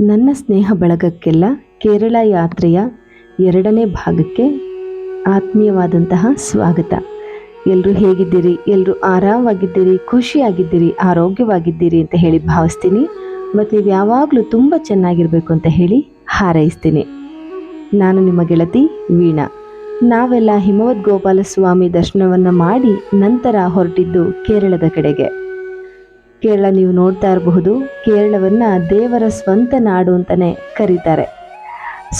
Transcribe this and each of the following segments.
ನನ್ನ ಸ್ನೇಹ ಬಳಗಕ್ಕೆಲ್ಲ ಕೇರಳ ಯಾತ್ರೆಯ ಎರಡನೇ ಭಾಗಕ್ಕೆ ಆತ್ಮೀಯವಾದಂತಹ ಸ್ವಾಗತ. ಎಲ್ಲರೂ ಹೇಗಿದ್ದೀರಿ? ಎಲ್ಲರೂ ಆರಾಮಾಗಿದ್ದೀರಿ? ಖುಷಿಯಾಗಿದ್ದೀರಿ? ಆರೋಗ್ಯವಾಗಿದ್ದೀರಿ ಅಂತ ಹೇಳಿ ಭಾವಿಸ್ತೀನಿ. ಮತ್ತು ನೀವು ಯಾವಾಗಲೂ ತುಂಬ ಚೆನ್ನಾಗಿರಬೇಕು ಅಂತ ಹೇಳಿ ಹಾರೈಸ್ತೀನಿ. ನಾನು ನಿಮ್ಮ ಗೆಳತಿ ವೀಣಾ. ನಾವೆಲ್ಲ ಹಿಮವದ್ ಗೋಪಾಲಸ್ವಾಮಿ ದರ್ಶನವನ್ನು ಮಾಡಿ ನಂತರ ಹೊರಟಿದ್ದು ಕೇರಳದ ಕಡೆಗೆ. ಕೇರಳ ನೀವು ನೋಡ್ತಾ ಇರಬಹುದು, ಕೇರಳವನ್ನು ದೇವರ ಸ್ವಂತ ನಾಡು ಅಂತಲೇ ಕರೀತಾರೆ.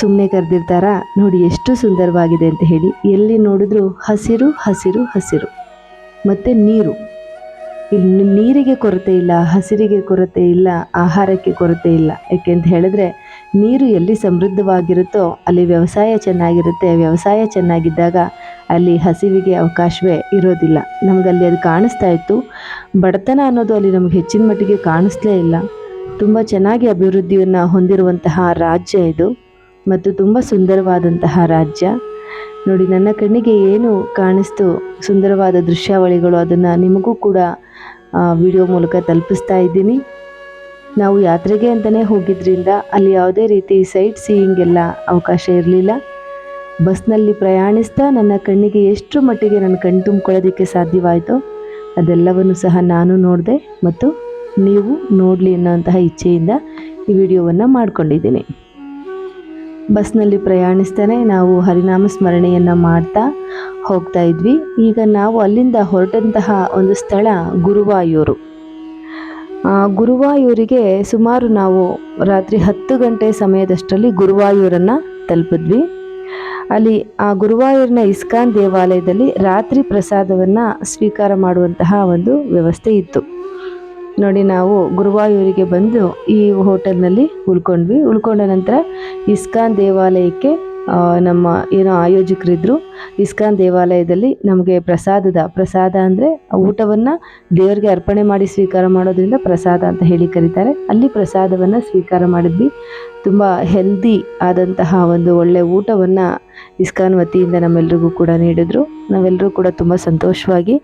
ಸುಮ್ಮನೆ ಕರೆದಿರ್ತಾರಾ, ನೋಡಿ ಎಷ್ಟು ಸುಂದರವಾಗಿದೆ ಅಂತ ಹೇಳಿ, ಎಲ್ಲಿ ನೋಡಿದ್ರು ಹಸಿರು ಹಸಿರು ಹಸಿರು. ಮತ್ತು ನೀರು. ಇಲ್ಲಿ ನೀರಿಗೆ ಕೊರತೆ ಇಲ್ಲ, ಹಸಿರಿಗೆ ಕೊರತೆ ಇಲ್ಲ, ಆಹಾರಕ್ಕೆ ಕೊರತೆ ಇಲ್ಲ. ಯಾಕೆ ಅಂತ ಹೇಳಿದ್ರೆ, ನೀರು ಎಲ್ಲಿ ಸಮೃದ್ಧವಾಗಿರುತ್ತೋ, ಅಲ್ಲಿ ವ್ಯವಸಾಯ ಚೆನ್ನಾಗಿರುತ್ತೆ. ವ್ಯವಸಾಯ ಚೆನ್ನಾಗಿದ್ದಾಗ ಅಲ್ಲಿ ಹಸಿವಿಗೆ ಅವಕಾಶವೇ ಇರೋದಿಲ್ಲ. ನಮಗಲ್ಲಿ ಅದು ಕಾಣಿಸ್ತಾ ಇತ್ತು. ಬಡತನ ಅನ್ನೋದು ಅಲ್ಲಿ ನಮಗೆ ಹೆಚ್ಚಿನ ಮಟ್ಟಿಗೆ ಕಾಣಿಸ್ಲೇ ಇಲ್ಲ. ತುಂಬ ಚೆನ್ನಾಗಿ ಅಭಿವೃದ್ಧಿಯನ್ನು ಹೊಂದಿರುವಂತಹ ರಾಜ್ಯ ಇದು ಮತ್ತು ತುಂಬ ಸುಂದರವಾದಂತಹ ರಾಜ್ಯ. ನೋಡಿ, ನನ್ನ ಕಣ್ಣಿಗೆ ಏನು ಕಾಣಿಸ್ತು ಸುಂದರವಾದ ದೃಶ್ಯಾವಳಿಗಳು ಅದನ್ನು ನಿಮಗೂ ಕೂಡ ವಿಡಿಯೋ ಮೂಲಕ ತಲುಪಿಸ್ತಾ ಇದ್ದೀನಿ. ನಾವು ಯಾತ್ರೆಗೆ ಅಂತಲೇ ಹೋಗಿದ್ದರಿಂದ ಅಲ್ಲಿ ಯಾವುದೇ ರೀತಿ ಸೈಟ್ ಸೀಯಿಂಗ್ ಎಲ್ಲ ಅವಕಾಶ ಇರಲಿಲ್ಲ. ಬಸ್ನಲ್ಲಿ ಪ್ರಯಾಣಿಸ್ತಾ ನನ್ನ ಕಣ್ಣಿಗೆ ಎಷ್ಟು ಮಟ್ಟಿಗೆ ನನ್ನ ಕಣ್ಣು ತುಂಬಿಕೊಳ್ಳೋದಕ್ಕೆ ಸಾಧ್ಯವಾಯಿತೋ ಅದೆಲ್ಲವನ್ನು ಸಹ ನಾನು ನೋಡಿದೆ ಮತ್ತು ನೀವು ನೋಡಲಿ ಅನ್ನೋಂತಹ ಇಚ್ಛೆಯಿಂದ ಈ ವಿಡಿಯೋವನ್ನು ಮಾಡಿಕೊಂಡಿದ್ದೀನಿ. ಬಸ್ನಲ್ಲಿ ಪ್ರಯಾಣಿಸ್ತಾನೆ, ನಾವು ಹರಿನಾಮ ಸ್ಮರಣೆಯನ್ನು ಮಾಡ್ತಾ ಹೋಗ್ತಾ ಇದ್ವಿ. ಈಗ ನಾವು ಅಲ್ಲಿಂದ ಹೊರಟಂತಹ ಒಂದು ಸ್ಥಳ ಗುರುವಾಯೂರು. ಗುರುವಾಯೂರಿಗೆ ಸುಮಾರು ನಾವು ರಾತ್ರಿ ಹತ್ತು ಗಂಟೆ ಸಮಯದಷ್ಟರಲ್ಲಿ ಗುರುವಾಯೂರನ್ನು ತಲುಪಿದ್ವಿ. ಅಲ್ಲಿ ಆ ಗುರುವಾಯೂರಿನ ಇಸ್ಕಾನ್ ದೇವಾಲಯದಲ್ಲಿ ರಾತ್ರಿ ಪ್ರಸಾದವನ್ನು ಸ್ವೀಕಾರ ಮಾಡುವಂತಹ ಒಂದು ವ್ಯವಸ್ಥೆ ಇತ್ತು. ನೋಡಿ ನಾವು ಗುರುವಾಯೂರಿಗೆ ಬಂದು ಈ ಹೋಟೆಲ್ನಲ್ಲಿ ಉಳ್ಕೊಂಡ್ವಿ. ಉಳ್ಕೊಂಡ ನಂತರ ಇಸ್ಕಾನ್ ದೇವಾಲಯಕ್ಕೆ ನಮ್ಮ ಏನೋ ಆಯೋಜಕರಿದ್ದರು ಇಸ್ಕಾನ್ ದೇವಾಲಯದಲ್ಲಿ ನಮಗೆ ಪ್ರಸಾದದ, ಪ್ರಸಾದ ಅಂದರೆ ಊಟವನ್ನು ದೇವರಿಗೆ ಅರ್ಪಣೆ ಮಾಡಿ ಸ್ವೀಕಾರ ಮಾಡೋದ್ರಿಂದ ಪ್ರಸಾದ ಅಂತ ಹೇಳಿ ಕರೀತಾರೆ. ಅಲ್ಲಿ ಪ್ರಸಾದವನ್ನು ಸ್ವೀಕಾರ ಮಾಡಿದ್ವಿ. ತುಂಬ ಹೆಲ್ದಿ ಆದಂತಹ ಒಂದು ಒಳ್ಳೆಯ ಊಟವನ್ನು ಇಸ್ಕಾನ್ ವತಿಯಿಂದ ನಮ್ಮೆಲ್ರಿಗೂ ಕೂಡ ನೀಡಿದ್ರು. ನಾವೆಲ್ಲರೂ ಕೂಡ ತುಂಬ ಸಂತೋಷವಾಗಿ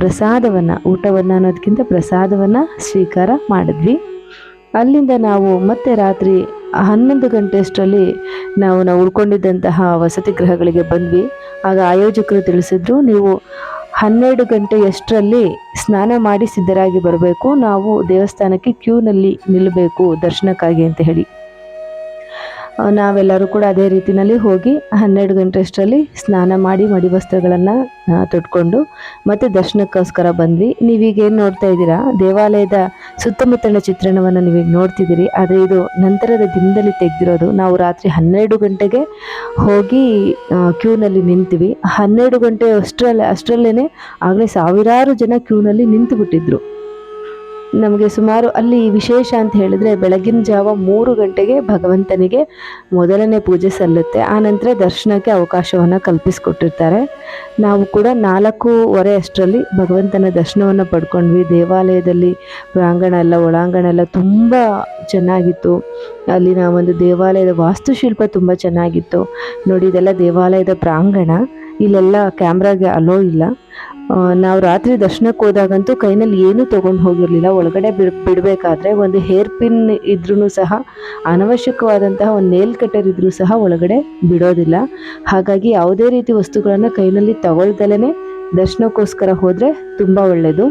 ಪ್ರಸಾದವನ್ನು, ಊಟವನ್ನು ಅನ್ನೋದಕ್ಕಿಂತ ಪ್ರಸಾದವನ್ನು ಸ್ವೀಕಾರ ಮಾಡಿದ್ವಿ. ಅಲ್ಲಿಂದ ನಾವು ಮತ್ತೆ ರಾತ್ರಿ ಹನ್ನೊಂದು ಗಂಟೆಯಷ್ಟರಲ್ಲಿ ನಾವು ನಾವು ಉಳ್ಕೊಂಡಿದ್ದಂತಹ ವಸತಿ ಗೃಹಗಳಿಗೆ ಬಂದ್ವಿ. ಆಗ ಆಯೋಜಕರು ತಿಳಿಸಿದ್ರು, ನೀವು ಹನ್ನೆರಡು ಗಂಟೆಯಷ್ಟರಲ್ಲಿ ಸ್ನಾನ ಮಾಡಿ ಸಿದ್ಧರಾಗಿ ಬರಬೇಕು. ನಾವು ದೇವಸ್ಥಾನಕ್ಕೆ ಕ್ಯೂನಲ್ಲಿ ನಿಲ್ಲಬೇಕು ದರ್ಶನಕ್ಕಾಗಿ ಅಂತ ಹೇಳಿ. ನಾವೆಲ್ಲರೂ ಕೂಡ ಅದೇ ರೀತಿಯಲ್ಲಿ ಹೋಗಿ ಹನ್ನೆರಡು ಗಂಟೆ ಅಷ್ಟರಲ್ಲಿ ಸ್ನಾನ ಮಾಡಿ ಮಡಿ ವಸ್ತ್ರಗಳನ್ನು ತೊಟ್ಕೊಂಡು ಮತ್ತು ದರ್ಶನಕ್ಕೋಸ್ಕರ ಬಂದ್ವಿ. ನೀವೀಗ ಏನು ನೋಡ್ತಾ ಇದ್ದೀರಾ? ದೇವಾಲಯದ ಸುತ್ತಮುತ್ತಲಿನ ಚಿತ್ರಣವನ್ನು ನೀವೀಗ ನೋಡ್ತಿದ್ದೀರಿ. ಆದರೆ ಇದು ನಂತರದ ದಿನದಲ್ಲಿ ತೆಗೆದಿರೋದು. ನಾವು ರಾತ್ರಿ ಹನ್ನೆರಡು ಗಂಟೆಗೆ ಹೋಗಿ ಕ್ಯೂನಲ್ಲಿ ನಿಂತೀವಿ. ಹನ್ನೆರಡು ಗಂಟೆ ಅಷ್ಟರಲ್ಲೇ ಅಷ್ಟರಲ್ಲೇ ಆಗಲೇ ಸಾವಿರಾರು ಜನ ಕ್ಯೂನಲ್ಲಿ ನಿಂತು ಬಿಟ್ಟಿದ್ರು ನಮಗೆ ಸುಮಾರು ಅಲ್ಲಿ ವಿಶೇಷ ಅಂತ ಹೇಳಿದ್ರೆ ಬೆಳಗಿನ ಜಾವ ಮೂರು ಗಂಟೆಗೆ ಭಗವಂತನಿಗೆ ಮೊದಲನೇ ಪೂಜೆ ಸಲ್ಲುತ್ತೆ. ಆನಂತರ ನಂತರ ದರ್ಶನಕ್ಕೆ ಅವಕಾಶವನ್ನು ಕಲ್ಪಿಸಿಕೊಟ್ಟಿರ್ತಾರೆ. ನಾವು ಕೂಡ ನಾಲ್ಕೂವರೆ ಅಷ್ಟರಲ್ಲಿ ಭಗವಂತನ ದರ್ಶನವನ್ನು ಪಡ್ಕೊಂಡ್ವಿ. ದೇವಾಲಯದಲ್ಲಿ ಪ್ರಾಂಗಣ ಎಲ್ಲ, ಒಳಾಂಗಣ ಎಲ್ಲ ತುಂಬ ಚೆನ್ನಾಗಿತ್ತು. ಅಲ್ಲಿನ ಒಂದು ದೇವಾಲಯದ ವಾಸ್ತುಶಿಲ್ಪ ತುಂಬ ಚೆನ್ನಾಗಿತ್ತು. ನೋಡಿ ಇದೆಲ್ಲ ದೇವಾಲಯದ ಪ್ರಾಂಗಣ. ಇಲ್ಲೆಲ್ಲ ಕ್ಯಾಮ್ರಾಗೆ ಅಲೋ ಇಲ್ಲ. ನಾವು ರಾತ್ರಿ ದರ್ಶನಕ್ಕೆ ಹೋದಾಗಂತೂ ಕೈನಲ್ಲಿ ಏನೂ ತೊಗೊಂಡು ಹೋಗಿರಲಿಲ್ಲ. ಒಳಗಡೆ ಬಿಡ್, ಬಿಡಬೇಕಾದ್ರೆ ಒಂದು ಹೇರ್ ಪಿನ್ ಇದ್ರೂ ಸಹ, ಅನವಶ್ಯಕವಾದಂತಹ ಒಂದು ನೇಲ್ ಕಟರ್ ಇದ್ರೂ ಸಹ ಒಳಗಡೆ ಬಿಡೋದಿಲ್ಲ. ಹಾಗಾಗಿ ಯಾವುದೇ ರೀತಿ ವಸ್ತುಗಳನ್ನು ಕೈನಲ್ಲಿ ತಗೊಳ್ದಲೇ ದರ್ಶನಕ್ಕೋಸ್ಕರ ಹೋದರೆ ತುಂಬ ಒಳ್ಳೆಯದು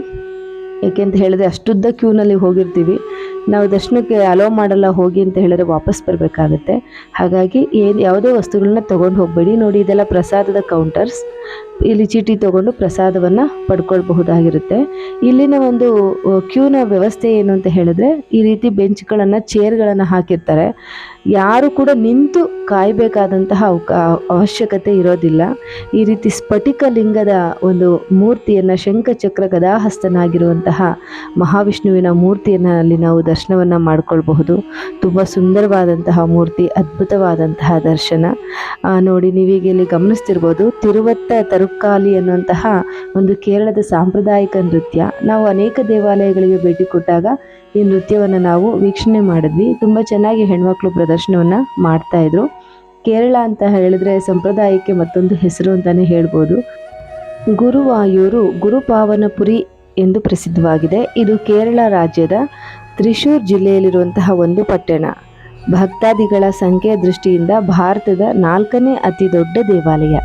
ಏಕೆಂತ ಹೇಳಿದ್ರೆ ಅಷ್ಟುದ್ದ ಕ್ಯೂನಲ್ಲಿ ಹೋಗಿರ್ತೀವಿ. ನಾವು ದರ್ಶನಕ್ಕೆ ಅಲೋ ಮಾಡಲ್ಲ, ಹೋಗಿ ಅಂತ ಹೇಳಿದ್ರೆ ವಾಪಸ್ ಬರಬೇಕಾಗುತ್ತೆ. ಹಾಗಾಗಿ ಏನು ಯಾವುದೇ ವಸ್ತುಗಳನ್ನ ತೊಗೊಂಡು ಹೋಗಬೇಡಿ. ನೋಡಿ, ಇದೆಲ್ಲ ಪ್ರಸಾದದ ಕೌಂಟರ್ಸ್ ಇಲ್ಲಿ ಚೀಟಿ ತೊಗೊಂಡು ಪ್ರಸಾದವನ್ನು ಪಡ್ಕೊಳ್ಬಹುದಾಗಿರುತ್ತೆ. ಇಲ್ಲಿನ ಒಂದು ಕ್ಯೂನ ವ್ಯವಸ್ಥೆ ಏನು ಅಂತ ಹೇಳಿದ್ರೆ, ಈ ರೀತಿ ಬೆಂಚ್ಗಳನ್ನು ಚೇರ್ಗಳನ್ನು ಹಾಕಿರ್ತಾರೆ. ಯಾರು ಕೂಡ ನಿಂತು ಕಾಯಬೇಕಾದಂತಹ ಅವಶ್ಯಕತೆ ಇರೋದಿಲ್ಲ. ಈ ರೀತಿ ಸ್ಫಟಿಕ ಲಿಂಗದ ಒಂದು ಮೂರ್ತಿಯನ್ನು ಶಂಖಚಕ್ರ ಗದಾಹಸ್ತನಾಗಿರುವಂತಹ ಮಹಾವಿಷ್ಣುವಿನ ಮೂರ್ತಿಯನ್ನು ಅಲ್ಲಿ ನಾವು ದರ್ಶನವನ್ನು ಮಾಡ್ಕೊಳ್ಬಹುದು. ತುಂಬ ಸುಂದರವಾದಂತಹ ಮೂರ್ತಿ, ಅದ್ಭುತವಾದಂತಹ ದರ್ಶನ. ನೋಡಿ, ನೀವೀಗ ಇಲ್ಲಿ ಗಮನಿಸ್ತಿರ್ಬೋದು, ತಿರುವತ್ತ ತರುಕ್ಕಾಲಿ ಅನ್ನುವಂತಹ ಒಂದು ಕೇರಳದ ಸಾಂಪ್ರದಾಯಿಕ ನೃತ್ಯ. ನಾವು ಅನೇಕ ದೇವಾಲಯಗಳಿಗೆ ಭೇಟಿ ಕೊಟ್ಟಾಗ ಈ ನೃತ್ಯವನ್ನು ನಾವು ವೀಕ್ಷಣೆ ಮಾಡಿದ್ವಿ. ತುಂಬ ಚೆನ್ನಾಗಿ ಹೆಣ್ಮಕ್ಳು ಪ್ರದರ್ಶನವನ್ನು ಮಾಡ್ತಾಯಿದ್ರು ಕೇರಳ ಅಂತ ಹೇಳಿದ್ರೆ ಸಂಪ್ರದಾಯಕ್ಕೆ ಮತ್ತೊಂದು ಹೆಸರು ಅಂತಲೇ ಹೇಳ್ಬೋದು. ಗುರುವಾಯೂರು ಗುರುಪಾವನಪುರಿ ಎಂದು ಪ್ರಸಿದ್ಧವಾಗಿದೆ. ಇದು ಕೇರಳ ರಾಜ್ಯದ ತ್ರಿಶೂರ್ ಜಿಲ್ಲೆಯಲ್ಲಿರುವಂತಹ ಒಂದು ಪಟ್ಟಣ. ಭಕ್ತಾದಿಗಳ ಸಂಖ್ಯೆಯ ದೃಷ್ಟಿಯಿಂದ ಭಾರತದ ನಾಲ್ಕನೇ ಅತಿ ದೊಡ್ಡ ದೇವಾಲಯ.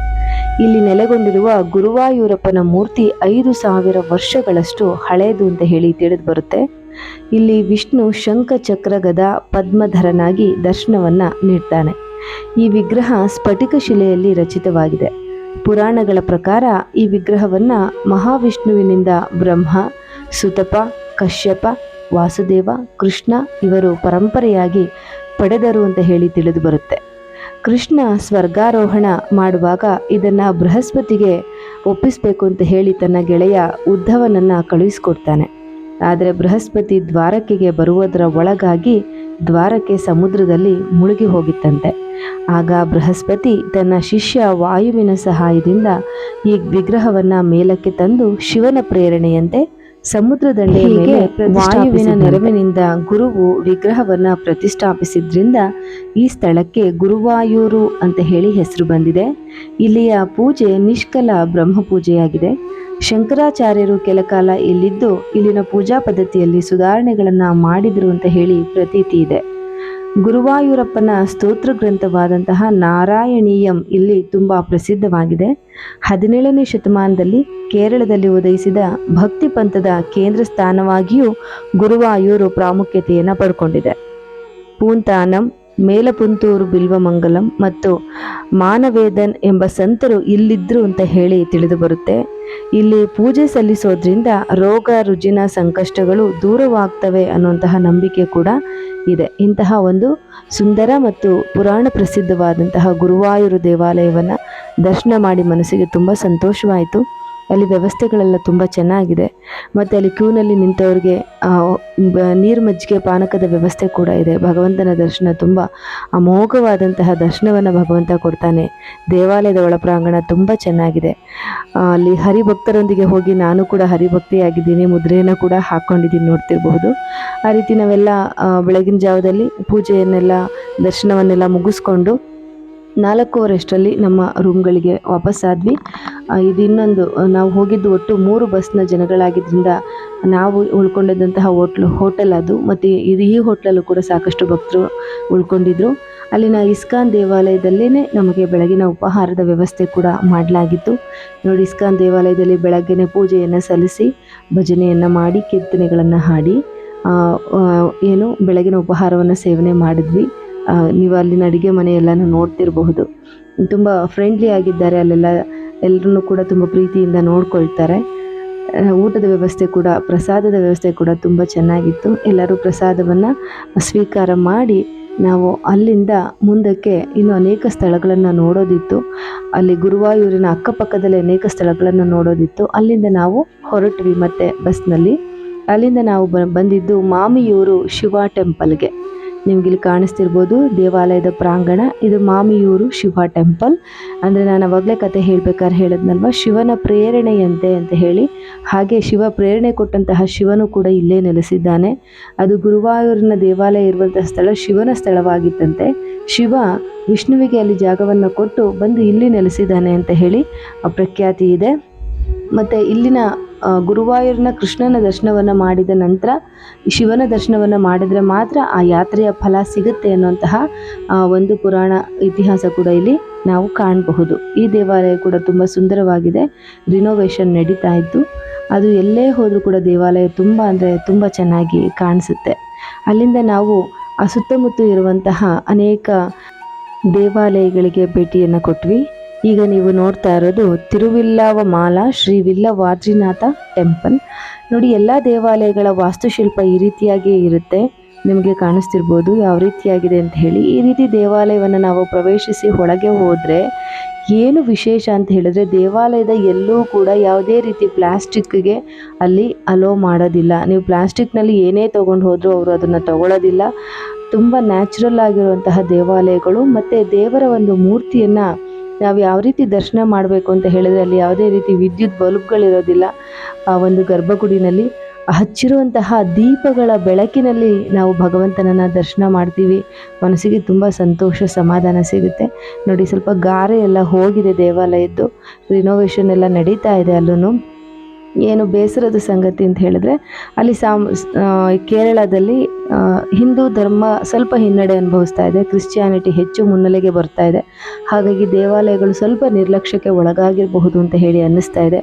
ಇಲ್ಲಿ ನೆಲೆಗೊಂಡಿರುವ ಗುರುವಾಯೂರಪ್ಪನ ಮೂರ್ತಿ ಐದು ಸಾವಿರ ವರ್ಷಗಳಷ್ಟು ಹಳೆಯದು ಅಂತ ಹೇಳಿ ತಿಳಿದು ಬರುತ್ತೆ. ಇಲ್ಲಿ ವಿಷ್ಣು ಶಂಖ ಚಕ್ರ ಗದ ಪದ್ಮಧರನಾಗಿ ದರ್ಶನವನ್ನ ನೀಡ್ತಾನೆ. ಈ ವಿಗ್ರಹ ಸ್ಫಟಿಕ ಶಿಲೆಯಲ್ಲಿ ರಚಿತವಾಗಿದೆ. ಪುರಾಣಗಳ ಪ್ರಕಾರ ಈ ವಿಗ್ರಹವನ್ನ ಮಹಾವಿಷ್ಣುವಿನಿಂದ ಬ್ರಹ್ಮ, ಸುತಪ, ಕಶ್ಯಪ ವಾಸುದೇವ, ಕೃಷ್ಣ ಇವರು ಪರಂಪರೆಯಾಗಿ ಪಡೆದರು ಅಂತ ಹೇಳಿ ತಿಳಿದು ಬರುತ್ತೆ. ಕೃಷ್ಣ ಸ್ವರ್ಗಾರೋಹಣ ಮಾಡುವಾಗ ಇದನ್ನು ಬೃಹಸ್ಪತಿಗೆ ಒಪ್ಪಿಸಬೇಕು ಅಂತ ಹೇಳಿ ತನ್ನ ಗೆಳೆಯ ಉದ್ಧವನನ್ನು ಕಳುಹಿಸಿಕೊಡ್ತಾನೆ. ಆದರೆ ಬೃಹಸ್ಪತಿ ದ್ವಾರಕೆಗೆ ಬರುವುದರ ಒಳಗಾಗಿ ದ್ವಾರಕೆ ಸಮುದ್ರದಲ್ಲಿ ಮುಳುಗಿ ಹೋಗಿತ್ತಂತೆ. ಆಗ ಬೃಹಸ್ಪತಿ ತನ್ನ ಶಿಷ್ಯ ವಾಯುವಿನ ಸಹಾಯದಿಂದ ಈ ವಿಗ್ರಹವನ್ನು ಮೇಲಕ್ಕೆ ತಂದು ಶಿವನ ಪ್ರೇರಣೆಯಂತೆ ಸಮುದ್ರ ದಂಡೆಯ ಮೇಲೆ ವಾಯುವಿನ ನೆರವಿನಿಂದ ಗುರುವು ವಿಗ್ರಹವನ್ನ ಪ್ರತಿಷ್ಠಾಪಿಸಿದ್ರಿಂದ ಈ ಸ್ಥಳಕ್ಕೆ ಗುರುವಾಯೂರು ಅಂತ ಹೇಳಿ ಹೆಸರು ಬಂದಿದೆ. ಇಲ್ಲಿಯ ಪೂಜೆ ನಿಷ್ಕಲ ಬ್ರಹ್ಮ ಪೂಜೆಯಾಗಿದೆ ಶಂಕರಾಚಾರ್ಯರು ಕೆಲ ಕಾಲ ಇಲ್ಲಿದ್ದು ಇಲ್ಲಿನ ಪೂಜಾ ಪದ್ಧತಿಯಲ್ಲಿ ಸುಧಾರಣೆಗಳನ್ನ ಮಾಡಿದರು ಅಂತ ಹೇಳಿ ಪ್ರತೀತಿ ಇದೆ. ಗುರುವಾಯೂರಪ್ಪನ ಸ್ತೋತ್ರ ಗ್ರಂಥವಾದಂತಹ ನಾರಾಯಣೀಯಂ ಇಲ್ಲಿ ತುಂಬ ಪ್ರಸಿದ್ಧವಾಗಿದೆ. ಹದಿನೇಳನೇ ಶತಮಾನದಲ್ಲಿ ಕೇರಳದಲ್ಲಿ ಉದಯಿಸಿದ ಭಕ್ತಿ ಪಂಥದ ಕೇಂದ್ರ ಸ್ಥಾನವಾಗಿಯೂ ಗುರುವಾಯೂರು ಪ್ರಾಮುಖ್ಯತೆಯನ್ನು ಪಡ್ಕೊಂಡಿದೆ. ಪೂಂತಾನಂ ಮೇಲಪುಂತೂರು ಬಿಲ್ವಮಂಗಲಂ ಮತ್ತು ಮಾನವೇದನ್ ಎಂಬ ಸಂತರು ಇಲ್ಲಿದ್ರು ಅಂತ ಹೇಳಿ ತಿಳಿದು ಬರುತ್ತೆ. ಇಲ್ಲಿ ಪೂಜೆ ಸಲ್ಲಿಸೋದ್ರಿಂದ ರೋಗ, ರುಜಿನ, ಸಂಕಷ್ಟಗಳು ದೂರವಾಗ್ತವೆ ಅನ್ನುವಂತಹ ನಂಬಿಕೆ ಕೂಡ ಇದೆ. ಇಂತಹ ಒಂದು ಸುಂದರ ಮತ್ತು ಪುರಾಣ ಪ್ರಸಿದ್ಧವಾದಂತಹ ಗುರುವಾಯೂರು ದೇವಾಲಯವನ್ನು ದರ್ಶನ ಮಾಡಿ ಮನಸ್ಸಿಗೆ ತುಂಬ ಸಂತೋಷವಾಯಿತು. ಅಲ್ಲಿ ವ್ಯವಸ್ಥೆಗಳೆಲ್ಲ ತುಂಬ ಚೆನ್ನಾಗಿದೆ. ಮತ್ತು ಅಲ್ಲಿ ಕ್ಯೂನಲ್ಲಿ ನಿಂತವ್ರಿಗೆ ನೀರು ಮಜ್ಜಿಗೆ ಪಾನಕದ ವ್ಯವಸ್ಥೆ ಕೂಡ ಇದೆ. ಭಗವಂತನ ದರ್ಶನ ತುಂಬ ಅಮೋಘವಾದಂತಹ ದರ್ಶನವನ್ನು ಭಗವಂತ ಕೊಡ್ತಾನೆ. ದೇವಾಲಯದ ಒಳ ಪ್ರಾಂಗಣ ತುಂಬ ಚೆನ್ನಾಗಿದೆ. ಅಲ್ಲಿ ಹರಿಭಕ್ತರೊಂದಿಗೆ ಹೋಗಿ ನಾನು ಕೂಡ ಹರಿಭಕ್ತಿಯಾಗಿದ್ದೀನಿ. ಮುದ್ರೆಯನ್ನು ಕೂಡ ಹಾಕ್ಕೊಂಡಿದ್ದೀನಿ ನೋಡ್ತಿರಬಹುದು. ಆ ರೀತಿ ನಾವೆಲ್ಲ ಬೆಳಗಿನ ಜಾವದಲ್ಲಿ ಪೂಜೆಯನ್ನೆಲ್ಲ, ದರ್ಶನವನ್ನೆಲ್ಲ ಮುಗಿಸ್ಕೊಂಡು ನಾಲ್ಕೂವರೆಷ್ಟರಲ್ಲಿ ನಮ್ಮ ರೂಮ್ಗಳಿಗೆ ವಾಪಸ್ಸಾದ್ವಿ ಇದು ಇನ್ನೊಂದು ನಾವು ಹೋಗಿದ್ದು ಒಟ್ಟು ಮೂರು ಬಸ್ನ ಜನಗಳಾಗಿದ್ದರಿಂದ ನಾವು ಉಳ್ಕೊಂಡಿದ್ದಂತಹ ಹೋಟ್ಲು, ಹೋಟೆಲ್ ಅದು. ಮತ್ತು ಇದು ಈ ಹೋಟ್ಲಲ್ಲೂ ಕೂಡ ಸಾಕಷ್ಟು ಭಕ್ತರು ಉಳ್ಕೊಂಡಿದ್ರು. ಅಲ್ಲಿನ ಇಸ್ಕಾನ್ ದೇವಾಲಯದಲ್ಲೇ ನಮಗೆ ಬೆಳಗಿನ ಉಪಹಾರದ ವ್ಯವಸ್ಥೆ ಕೂಡ ಮಾಡಲಾಗಿತ್ತು. ನೋಡಿ, ಇಸ್ಕಾನ್ ದೇವಾಲಯದಲ್ಲಿ ಬೆಳಗ್ಗೆನೆ ಪೂಜೆಯನ್ನು ಸಲ್ಲಿಸಿ, ಭಜನೆಯನ್ನು ಮಾಡಿ, ಕೀರ್ತನೆಗಳನ್ನು ಹಾಡಿ ಏನು ಬೆಳಗಿನ ಉಪಹಾರವನ್ನು ಸೇವನೆ ಮಾಡಿದ್ವಿ. ನೀವು ಅಲ್ಲಿನ ಅಡುಗೆ ಮನೆ ಎಲ್ಲನೂ ನೋಡ್ತಿರಬಹುದು. ತುಂಬ ಫ್ರೆಂಡ್ಲಿ ಆಗಿದ್ದಾರೆ ಅಲ್ಲೆಲ್ಲ. ಎಲ್ಲರನ್ನೂ ಕೂಡ ತುಂಬ ಪ್ರೀತಿಯಿಂದ ನೋಡ್ಕೊಳ್ತಾರೆ. ಊಟದ ವ್ಯವಸ್ಥೆ ಕೂಡ, ಪ್ರಸಾದದ ವ್ಯವಸ್ಥೆ ಕೂಡ ತುಂಬ ಚೆನ್ನಾಗಿತ್ತು. ಎಲ್ಲರೂ ಪ್ರಸಾದವನ್ನು ಸ್ವೀಕಾರ ಮಾಡಿ ನಾವು ಅಲ್ಲಿಂದ ಮುಂದಕ್ಕೆ ಇನ್ನು ಅನೇಕ ಸ್ಥಳಗಳನ್ನು ನೋಡೋದಿತ್ತು. ಅಲ್ಲಿ ಗುರುವಾಯೂರಿನ ಅಕ್ಕಪಕ್ಕದಲ್ಲಿ ಅನೇಕ ಸ್ಥಳಗಳನ್ನು ನೋಡೋದಿತ್ತು. ಅಲ್ಲಿಂದ ನಾವು ಹೊರಟ್ವಿ ಮತ್ತೆ ಬಸ್ನಲ್ಲಿ. ಅಲ್ಲಿಂದ ನಾವು ಬಂದಿದ್ದು ಮಾಮಿಯೂರು ಶಿವ ಟೆಂಪಲ್ಗೆ ನಿಮ್ಗೆ ಇಲ್ಲಿ ಕಾಣಿಸ್ತಿರ್ಬೋದು ದೇವಾಲಯದ ಪ್ರಾಂಗಣ. ಇದು ಮಾಮಿಯೂರು ಶಿವ ಟೆಂಪಲ್. ಅಂದರೆ ನಾನು ಅವಾಗಲೇ ಕತೆ ಹೇಳ್ಬೇಕಾದ್ರೆ ಹೇಳಿದ್ನಲ್ವ? ಶಿವನ ಪ್ರೇರಣೆಯಂತೆ ಅಂತ ಹೇಳಿ. ಹಾಗೆ ಶಿವ ಪ್ರೇರಣೆ ಕೊಟ್ಟಂತಹ ಶಿವನು ಕೂಡ ಇಲ್ಲೇ ನೆಲೆಸಿದ್ದಾನೆ. ಅದು ಗುರುವಾಯೂರಿನ ದೇವಾಲಯ ಇರುವಂತಹ ಸ್ಥಳ ಶಿವನ ಸ್ಥಳವಾಗಿತ್ತಂತೆ. ಶಿವ ವಿಷ್ಣುವಿಗೆ ಅಲ್ಲಿ ಜಾಗವನ್ನು ಕೊಟ್ಟು ಬಂದು ಇಲ್ಲಿ ನೆಲೆಸಿದ್ದಾನೆ ಅಂತ ಹೇಳಿ ಪ್ರಖ್ಯಾತಿ ಇದೆ. ಮತ್ತು ಇಲ್ಲಿನ ಗುರುವಾಯೂರಿನ ಕೃಷ್ಣನ ದರ್ಶನವನ್ನು ಮಾಡಿದ ನಂತರ, ಶಿವನ ದರ್ಶನವನ್ನು ಮಾಡಿದರೆ ಮಾತ್ರ ಆ ಯಾತ್ರೆಯ ಫಲ ಸಿಗುತ್ತೆ ಅನ್ನುವಂತಹ ಒಂದು ಪುರಾಣ ಇತಿಹಾಸ ಕೂಡ ಇಲ್ಲಿ ನಾವು ಕಾಣಬಹುದು. ಈ ದೇವಾಲಯ ಕೂಡ ತುಂಬ ಸುಂದರವಾಗಿದೆ. ರಿನೋವೇಷನ್ ನಡೀತಾ ಇತ್ತು ಅದು ಎಲ್ಲೇ ಹೋದರೂ ಕೂಡ ದೇವಾಲಯ ತುಂಬ ಅಂದರೆ ತುಂಬ ಚೆನ್ನಾಗಿ ಕಾಣಿಸುತ್ತೆ. ಅಲ್ಲಿಂದ ನಾವು, ಆ ಸುತ್ತಮುತ್ತ ಇರುವಂತಹ ಅನೇಕ ದೇವಾಲಯಗಳಿಗೆ ಭೇಟಿಯನ್ನು ಕೊಟ್ವಿ. ಈಗ ನೀವು ನೋಡ್ತಾ ಇರೋದು ತಿರುವಿಲ್ಲಾವ ಮಾಲಾ ಶ್ರೀ ವಿಲ್ಲವಾದ್ರಿನಾಥ ಟೆಂಪಲ್. ನೋಡಿ, ಎಲ್ಲ ದೇವಾಲಯಗಳ ವಾಸ್ತುಶಿಲ್ಪ ಈ ರೀತಿಯಾಗಿ ಇರುತ್ತೆ. ನಿಮಗೆ ಕಾಣಿಸ್ತಿರ್ಬೋದು ಯಾವ ರೀತಿಯಾಗಿದೆ ಅಂತ ಹೇಳಿ. ಈ ರೀತಿ ದೇವಾಲಯವನ್ನು ನಾವು ಪ್ರವೇಶಿಸಿ ಒಳಗೆ ಹೋದರೆ ಏನು ವಿಶೇಷ ಅಂತ ಹೇಳಿದ್ರೆ ದೇವಾಲಯದ ಎಲ್ಲೂ ಕೂಡ ಯಾವುದೇ ರೀತಿ ಪ್ಲಾಸ್ಟಿಕ್ಗೆ ಅಲ್ಲಿ ಅಲೋ ಮಾಡೋದಿಲ್ಲ. ನೀವು ಪ್ಲಾಸ್ಟಿಕ್ನಲ್ಲಿ ಏನೇ ತೊಗೊಂಡು ಹೋದರೂ ಅವರು ಅದನ್ನು ತಗೊಳ್ಳೋದಿಲ್ಲ ತುಂಬ ನ್ಯಾಚುರಲ್ ಆಗಿರುವಂತಹ ದೇವಾಲಯಗಳು ಮತ್ತು ದೇವರ ಒಂದು ಮೂರ್ತಿಯನ್ನು ನಾವು ಯಾವ ರೀತಿ ದರ್ಶನ ಮಾಡಬೇಕು ಅಂತ ಹೇಳಿದ್ರೆ ಅಲ್ಲಿ ಯಾವುದೇ ರೀತಿ ವಿದ್ಯುತ್ ಬಲ್ಬ್ಗಳಿರೋದಿಲ್ಲ. ಆ ಒಂದು ಗರ್ಭಗುಡಿನಲ್ಲಿ ಹಚ್ಚಿರುವಂತಹ ದೀಪಗಳ ಬೆಳಕಿನಲ್ಲಿ ನಾವು ಭಗವಂತನನ್ನು ದರ್ಶನ ಮಾಡ್ತೀವಿ. ಮನಸ್ಸಿಗೆ ತುಂಬ ಸಂತೋಷ, ಸಮಾಧಾನ ಸಿಗುತ್ತೆ. ನೋಡಿ, ಸ್ವಲ್ಪ ಗಾರೆ ಎಲ್ಲ ಹೋಗಿದೆ ದೇವಾಲಯದ್ದು. ರಿನೋವೇಷನ್ ಎಲ್ಲ ನಡೀತಾ ಇದೆ ಅಲ್ಲೂ ಏನು ಬೇಸರದ ಸಂಗತಿ ಅಂತ ಹೇಳಿದ್ರೆ, ಅಲ್ಲಿ ಸಾಮ್ ಕೇರಳದಲ್ಲಿ ಹಿಂದೂ ಧರ್ಮ ಸ್ವಲ್ಪ ಹಿನ್ನಡೆ ಅನುಭವಿಸ್ತಾ ಇದೆ. ಕ್ರಿಶ್ಚಿಯಾನಿಟಿ ಹೆಚ್ಚು ಮುನ್ನೆಲೆಗೆ ಬರ್ತಾ ಇದೆ. ಹಾಗಾಗಿ ದೇವಾಲಯಗಳು ಸ್ವಲ್ಪ ನಿರ್ಲಕ್ಷ್ಯಕ್ಕೆ ಒಳಗಾಗಿರಬಹುದು ಅಂತ ಹೇಳಿ ಅನ್ನಿಸ್ತಾ ಇದೆ.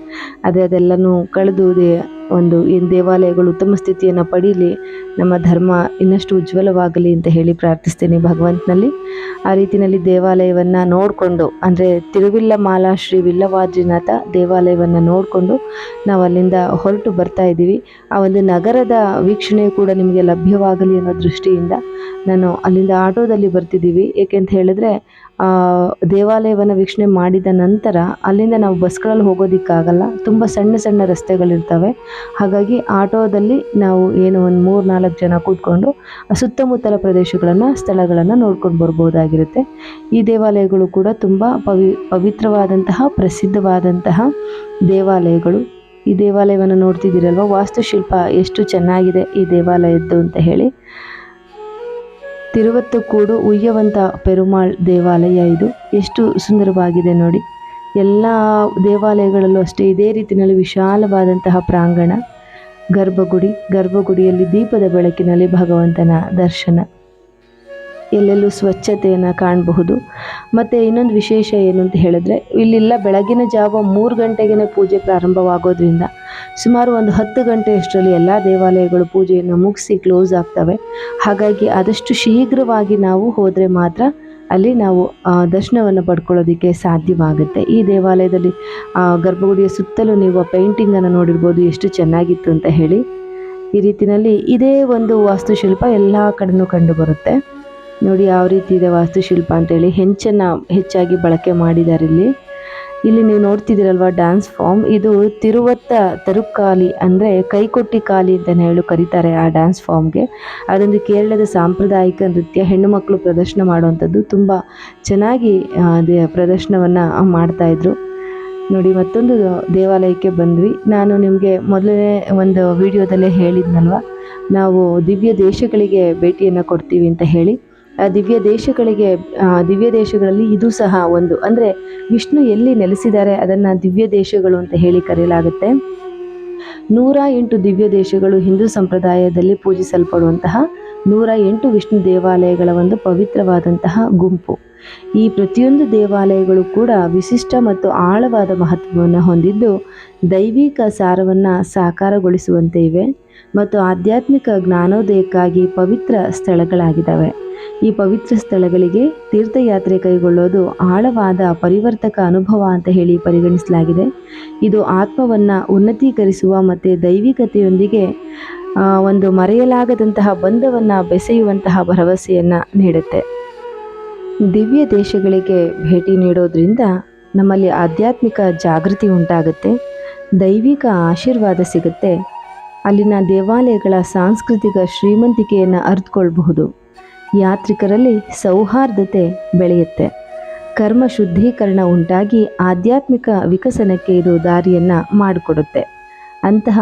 ಅದೇ ಅದೆಲ್ಲನೂ ಕಳೆದು ಒಂದು ಏನು ದೇವಾಲಯಗಳು ಉತ್ತಮ ಸ್ಥಿತಿಯನ್ನು ಪಡೀಲಿ, ನಮ್ಮ ಧರ್ಮ ಇನ್ನಷ್ಟು ಉಜ್ವಲವಾಗಲಿ ಅಂತ ಹೇಳಿ ಪ್ರಾರ್ಥಿಸ್ತೀನಿ ಭಗವಂತನಲ್ಲಿ. ಆ ರೀತಿಯಲ್ಲಿ ದೇವಾಲಯವನ್ನು ನೋಡಿಕೊಂಡು, ಅಂದರೆ ತಿರುವಿಲ್ಲ ಮಾಲಾ ಶ್ರೀ ವಿಲ್ಲವಾದ್ರಿನಾಥ ದೇವಾಲಯವನ್ನು ನೋಡಿಕೊಂಡು ನಾವು ಅಲ್ಲಿಂದ ಹೊರಟು ಬರ್ತಾ ಇದ್ದೀವಿ. ಆ ಒಂದು ನಗರದ ವೀಕ್ಷಣೆ ಕೂಡ ನಿಮಗೆ ಲಭ್ಯವಾಗಲಿ ಅನ್ನೋ ದೃಷ್ಟಿಯಿಂದ ನಾನು ಅಲ್ಲಿಂದ ಆಟೋದಲ್ಲಿ ಬರ್ತಿದ್ದೀವಿ. ಏಕೆಂತ ಹೇಳಿದ್ರೆ ದೇವಾಲಯವನ್ನು ವೀಕ್ಷಣೆ ಮಾಡಿದ ನಂತರ ಅಲ್ಲಿಂದ ನಾವು ಬಸ್ಗಳಲ್ಲಿ ಹೋಗೋದಕ್ಕಾಗಲ್ಲ. ತುಂಬ ಸಣ್ಣ ಸಣ್ಣ ರಸ್ತೆಗಳಿರ್ತವೆ. ಹಾಗಾಗಿ ಆಟೋದಲ್ಲಿ ನಾವು ಏನು ಒಂದು ಮೂರು ನಾಲ್ಕು ಜನ ಕೂತ್ಕೊಂಡು ಸುತ್ತಮುತ್ತಲ ಪ್ರದೇಶಗಳನ್ನು, ಸ್ಥಳಗಳನ್ನು ನೋಡ್ಕೊಂಡು ಬರ್ಬೋದಾಗಿರುತ್ತೆ. ಈ ದೇವಾಲಯಗಳು ಕೂಡ ತುಂಬ ಪವಿ, ಪವಿತ್ರವಾದಂತಹ, ಪ್ರಸಿದ್ಧವಾದಂತಹ ದೇವಾಲಯಗಳು. ಈ ದೇವಾಲಯವನ್ನು ನೋಡ್ತಿದ್ದೀರಲ್ವ? ವಾಸ್ತುಶಿಲ್ಪ ಎಷ್ಟು ಚೆನ್ನಾಗಿದೆ ಈ ದೇವಾಲಯದ್ದು ಅಂತ ಹೇಳಿ. ತಿರುವತ್ತಕ್ಕೂಡು ಉಯ್ಯವಂತ ಪೆರುಮಾಳ್ ದೇವಾಲಯ ಇದು. ಎಷ್ಟು ಸುಂದರವಾಗಿದೆ ನೋಡಿ. ಎಲ್ಲ ದೇವಾಲಯಗಳಲ್ಲೂ ಅಷ್ಟೇ ಇದೇ ರೀತಿಯಲ್ಲಿ ವಿಶಾಲವಾದಂತಹ ಪ್ರಾಂಗಣ. ಗರ್ಭಗುಡಿ, ಗರ್ಭಗುಡಿಯಲ್ಲಿ ದೀಪದ ಬೆಳಕಿನಲ್ಲಿ ಭಗವಂತನ ದರ್ಶನ. ಎಲ್ಲೆಲ್ಲೂ ಸ್ವಚ್ಛತೆಯನ್ನು ಕಾಣಬಹುದು. ಮತ್ತು ಇನ್ನೊಂದು ವಿಶೇಷ ಏನು ಅಂತ ಹೇಳಿದ್ರೆ, ಇಲ್ಲೆಲ್ಲ ಬೆಳಗಿನ ಜಾವ ಮೂರು ಗಂಟೆಗೇ ಪೂಜೆ ಪ್ರಾರಂಭವಾಗೋದ್ರಿಂದ ಸುಮಾರು ಒಂದು ಹತ್ತು ಗಂಟೆಯಷ್ಟರಲ್ಲಿ ಎಲ್ಲ ದೇವಾಲಯಗಳು ಪೂಜೆಯನ್ನು ಮುಗಿಸಿ ಕ್ಲೋಸ್ ಆಗ್ತವೆ. ಹಾಗಾಗಿ ಆದಷ್ಟು ಶೀಘ್ರವಾಗಿ ನಾವು ಹೋದರೆ ಮಾತ್ರ ಅಲ್ಲಿ ನಾವು ದರ್ಶನವನ್ನು ಪಡ್ಕೊಳ್ಳೋದಕ್ಕೆ ಸಾಧ್ಯವಾಗುತ್ತೆ. ಈ ದೇವಾಲಯದಲ್ಲಿ ಗರ್ಭಗುಡಿಯ ಸುತ್ತಲೂ ನೀವು ಆ ಪೇಂಟಿಂಗನ್ನು ನೋಡಿರ್ಬೋದು, ಎಷ್ಟು ಚೆನ್ನಾಗಿತ್ತು ಅಂತ ಹೇಳಿ. ಈ ರೀತಿಯಲ್ಲಿ ಇದೇ ಒಂದು ವಾಸ್ತುಶಿಲ್ಪ ಎಲ್ಲ ಕಡೆಯೂ ಕಂಡುಬರುತ್ತೆ ನೋಡಿ ಯಾವ ರೀತಿ ಇದೆ ವಾಸ್ತುಶಿಲ್ಪ ಅಂತೇಳಿ ಹೆಂಚನ್ನು ಹೆಚ್ಚಾಗಿ ಬಳಕೆ ಮಾಡಿದ್ದಾರೆ ಇಲ್ಲಿ. ಇಲ್ಲಿ ನೀವು ನೋಡ್ತಿದ್ದೀರಲ್ವ ಡ್ಯಾನ್ಸ್ ಫಾರ್ಮ್. ಇದು ತಿರುವತ್ತ ತರುಕಾಲಿ ಅಂದರೆ ಕೈಕೊಟ್ಟಿ ಕಾಲಿ ಅಂತಲೇ ಹೇಳಿ ಕರೀತಾರೆ ಆ ಡ್ಯಾನ್ಸ್ ಫಾರ್ಮ್ಗೆ ಅದೊಂದು ಕೇರಳದ ಸಾಂಪ್ರದಾಯಿಕ ನೃತ್ಯ, ಹೆಣ್ಣು ಮಕ್ಕಳು ಪ್ರದರ್ಶನ ಮಾಡುವಂಥದ್ದು ತುಂಬ ಚೆನ್ನಾಗಿ ಪ್ರದರ್ಶನವನ್ನು ಮಾಡ್ತಾಯಿದ್ರು ನೋಡಿ ಮತ್ತೊಂದು ದೇವಾಲಯಕ್ಕೆ ಬಂದ್ವಿ. ನಾನು ನಿಮಗೆ ಮೊದಲನೇ ಒಂದು ವಿಡಿಯೋದಲ್ಲೇ ಹೇಳಿದ್ನಲ್ವ? ನಾವು ದಿವ್ಯ ದೇಶಗಳಿಗೆ ಭೇಟಿಯನ್ನು ಕೊಡ್ತೀವಿ ಅಂತ ಹೇಳಿ. ದಿವ್ಯ ದೇಶಗಳಿಗೆ ದಿವ್ಯ ದೇಶಗಳಲ್ಲಿ ಇದು ಸಹ ಒಂದು. ಅಂದರೆ ವಿಷ್ಣು ಎಲ್ಲಿ ನೆಲೆಸಿದ್ದಾರೆ, ಅದನ್ನು ದಿವ್ಯ ದೇಶಗಳು ಅಂತ ಹೇಳಿ ಕರೆಯಲಾಗುತ್ತೆ. ನೂರ ಎಂಟು ದಿವ್ಯ ದೇಶಗಳು ಹಿಂದೂ ಸಂಪ್ರದಾಯದಲ್ಲಿ ಪೂಜಿಸಲ್ಪಡುವಂತಹ ನೂರ ಎಂಟು ವಿಷ್ಣು ದೇವಾಲಯಗಳ ಒಂದು ಪವಿತ್ರವಾದಂತಹ ಗುಂಪು. ಈ ಪ್ರತಿಯೊಂದು ದೇವಾಲಯಗಳು ಕೂಡ ವಿಶಿಷ್ಟ ಮತ್ತು ಆಳವಾದ ಮಹತ್ವವನ್ನು ಹೊಂದಿದ್ದು ದೈವಿಕ ಸಾರವನ್ನು ಸಾಕಾರಗೊಳಿಸುವಂತೆ ಇವೆ. ಮತ್ತು ಆಧ್ಯಾತ್ಮಿಕ ಜ್ಞಾನೋದಯಕ್ಕಾಗಿ ಪವಿತ್ರ ಸ್ಥಳಗಳಾಗಿದ್ದಾವೆ. ಈ ಪವಿತ್ರ ಸ್ಥಳಗಳಿಗೆ ತೀರ್ಥಯಾತ್ರೆ ಕೈಗೊಳ್ಳೋದು ಆಳವಾದ ಪರಿವರ್ತಕ ಅನುಭವ ಅಂತ ಹೇಳಿ ಪರಿಗಣಿಸಲಾಗಿದೆ. ಇದು ಆತ್ಮವನ್ನು ಉನ್ನತೀಕರಿಸುವ ಮತ್ತು ದೈವಿಕತೆಯೊಂದಿಗೆ ಒಂದು ಮರೆಯಲಾಗದಂತಹ ಬಂಧವನ್ನು ಬೆಸೆಯುವಂತಹ ಭರವಸೆಯನ್ನು ನೀಡುತ್ತೆ. ದಿವ್ಯ ದೇಶಗಳಿಗೆ ಭೇಟಿ ನೀಡೋದ್ರಿಂದ ನಮ್ಮಲ್ಲಿ ಆಧ್ಯಾತ್ಮಿಕ ಜಾಗೃತಿ ಉಂಟಾಗುತ್ತೆ, ದೈವಿಕ ಆಶೀರ್ವಾದ ಸಿಗುತ್ತೆ ಅಲ್ಲಿನ ದೇವಾಲಯಗಳ ಸಾಂಸ್ಕೃತಿಕ ಶ್ರೀಮಂತಿಕೆಯನ್ನು ಅರಿತುಕೊಳ್ಬಹುದು. ಯಾತ್ರಿಕರಲ್ಲಿ ಸೌಹಾರ್ದತೆ ಬೆಳೆಯುತ್ತೆ. ಕರ್ಮ ಶುದ್ಧೀಕರಣ ಉಂಟಾಗಿ ಆಧ್ಯಾತ್ಮಿಕ ವಿಕಸನಕ್ಕೆ ಇದು ದಾರಿಯನ್ನು ಮಾಡಿಕೊಡುತ್ತೆ. ಅಂತಹ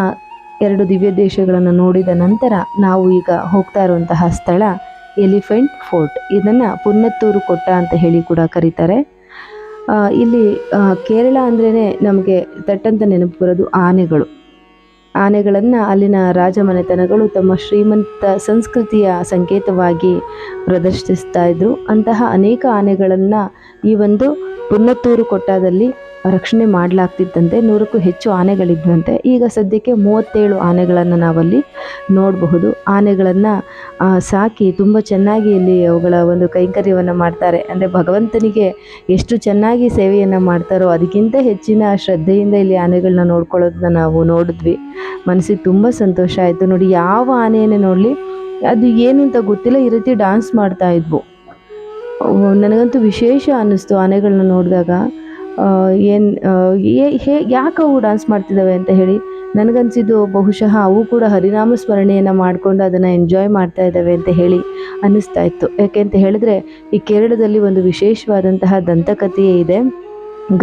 ಎರಡು ದಿವ್ಯ ದೇಶಗಳನ್ನು ನೋಡಿದ ನಂತರ ನಾವು ಈಗ ಹೋಗ್ತಾ ಇರುವಂತಹ ಸ್ಥಳ ಎಲಿಫೆಂಟ್ ಫೋರ್ಟ್. ಇದನ್ನು ಪುನ್ನತ್ತೂರು ಕೊಟ್ಟ ಅಂತ ಹೇಳಿ ಕೂಡ ಕರೀತಾರೆ. ಇಲ್ಲಿ ಕೇರಳ ಅಂದ್ರೇ ನಮಗೆ ತಟ್ಟಂತ ನೆನಪು ಬರೋದು ಆನೆಗಳು. ಆನೆಗಳನ್ನು ಅಲ್ಲಿನ ರಾಜಮನೆತನಗಳು ತಮ್ಮ ಶ್ರೀಮಂತ ಸಂಸ್ಕೃತಿಯ ಸಂಕೇತವಾಗಿ ಪ್ರದರ್ಶಿಸ್ತಾ ಇದ್ದರು ಅಂತಹ ಅನೇಕ ಆನೆಗಳನ್ನು ಈ ಒಂದು ಪುನ್ನತ್ತೂರು ಕೊಟ್ಟದಲ್ಲಿ ರಕ್ಷಣೆ ಮಾಡಲಾಗ್ತಿದ್ದಂತೆ ನೂರಕ್ಕೂ ಹೆಚ್ಚು ಆನೆಗಳಿದ್ವಂತೆ ಈಗ ಸದ್ಯಕ್ಕೆ ಮೂವತ್ತೇಳು ಆನೆಗಳನ್ನು ನಾವಲ್ಲಿ ನೋಡಬಹುದು. ಆನೆಗಳನ್ನು ಸಾಕಿ ತುಂಬ ಚೆನ್ನಾಗಿ ಇಲ್ಲಿ ಅವುಗಳ ಒಂದು ಕೈಂಕರ್ಯವನ್ನು ಮಾಡ್ತಾರೆ. ಅಂದರೆ ಭಗವಂತನಿಗೆ ಎಷ್ಟು ಚೆನ್ನಾಗಿ ಸೇವೆಯನ್ನು ಮಾಡ್ತಾರೋ ಅದಕ್ಕಿಂತ ಹೆಚ್ಚಿನ ಶ್ರದ್ಧೆಯಿಂದ ಇಲ್ಲಿ ಆನೆಗಳನ್ನ ನೋಡ್ಕೊಳ್ಳೋದನ್ನ ನಾವು ನೋಡಿದ್ವಿ. ಮನಸ್ಸಿಗೆ ತುಂಬ ಸಂತೋಷ ಆಯಿತು. ನೋಡಿ, ಯಾವ ಆನೆಯನ್ನು ನೋಡಲಿ, ಅದು ಏನು ಅಂತ ಗೊತ್ತಿಲ್ಲ. ಈ ರೀತಿ ಡಾನ್ಸ್ ಮಾಡ್ತಾ ಇದ್ವು. ನನಗಂತೂ ವಿಶೇಷ ಅನ್ನಿಸ್ತು ಆನೆಗಳನ್ನ ನೋಡಿದಾಗ. ಏನು ಹೇ, ಯಾಕೆ ಅವು ಡಾನ್ಸ್ ಮಾಡ್ತಿದ್ದಾವೆ ಅಂತ ಹೇಳಿ ನನಗನ್ಸಿದ್ದು ಬಹುಶಃ ಅವು ಕೂಡ ಹರಿನಾಮ ಸ್ಮರಣೆಯನ್ನು ಮಾಡಿಕೊಂಡು ಅದನ್ನು ಎಂಜಾಯ್ ಮಾಡ್ತಾ ಇದ್ದಾವೆ ಅಂತ ಹೇಳಿ ಅನ್ನಿಸ್ತಾ ಇತ್ತು. ಯಾಕೆ ಅಂತ ಹೇಳಿದ್ರೆ ಈ ಕೇರಳದಲ್ಲಿ ಒಂದು ವಿಶೇಷವಾದಂತಹ ದಂತಕಥೆಯೇ ಇದೆ.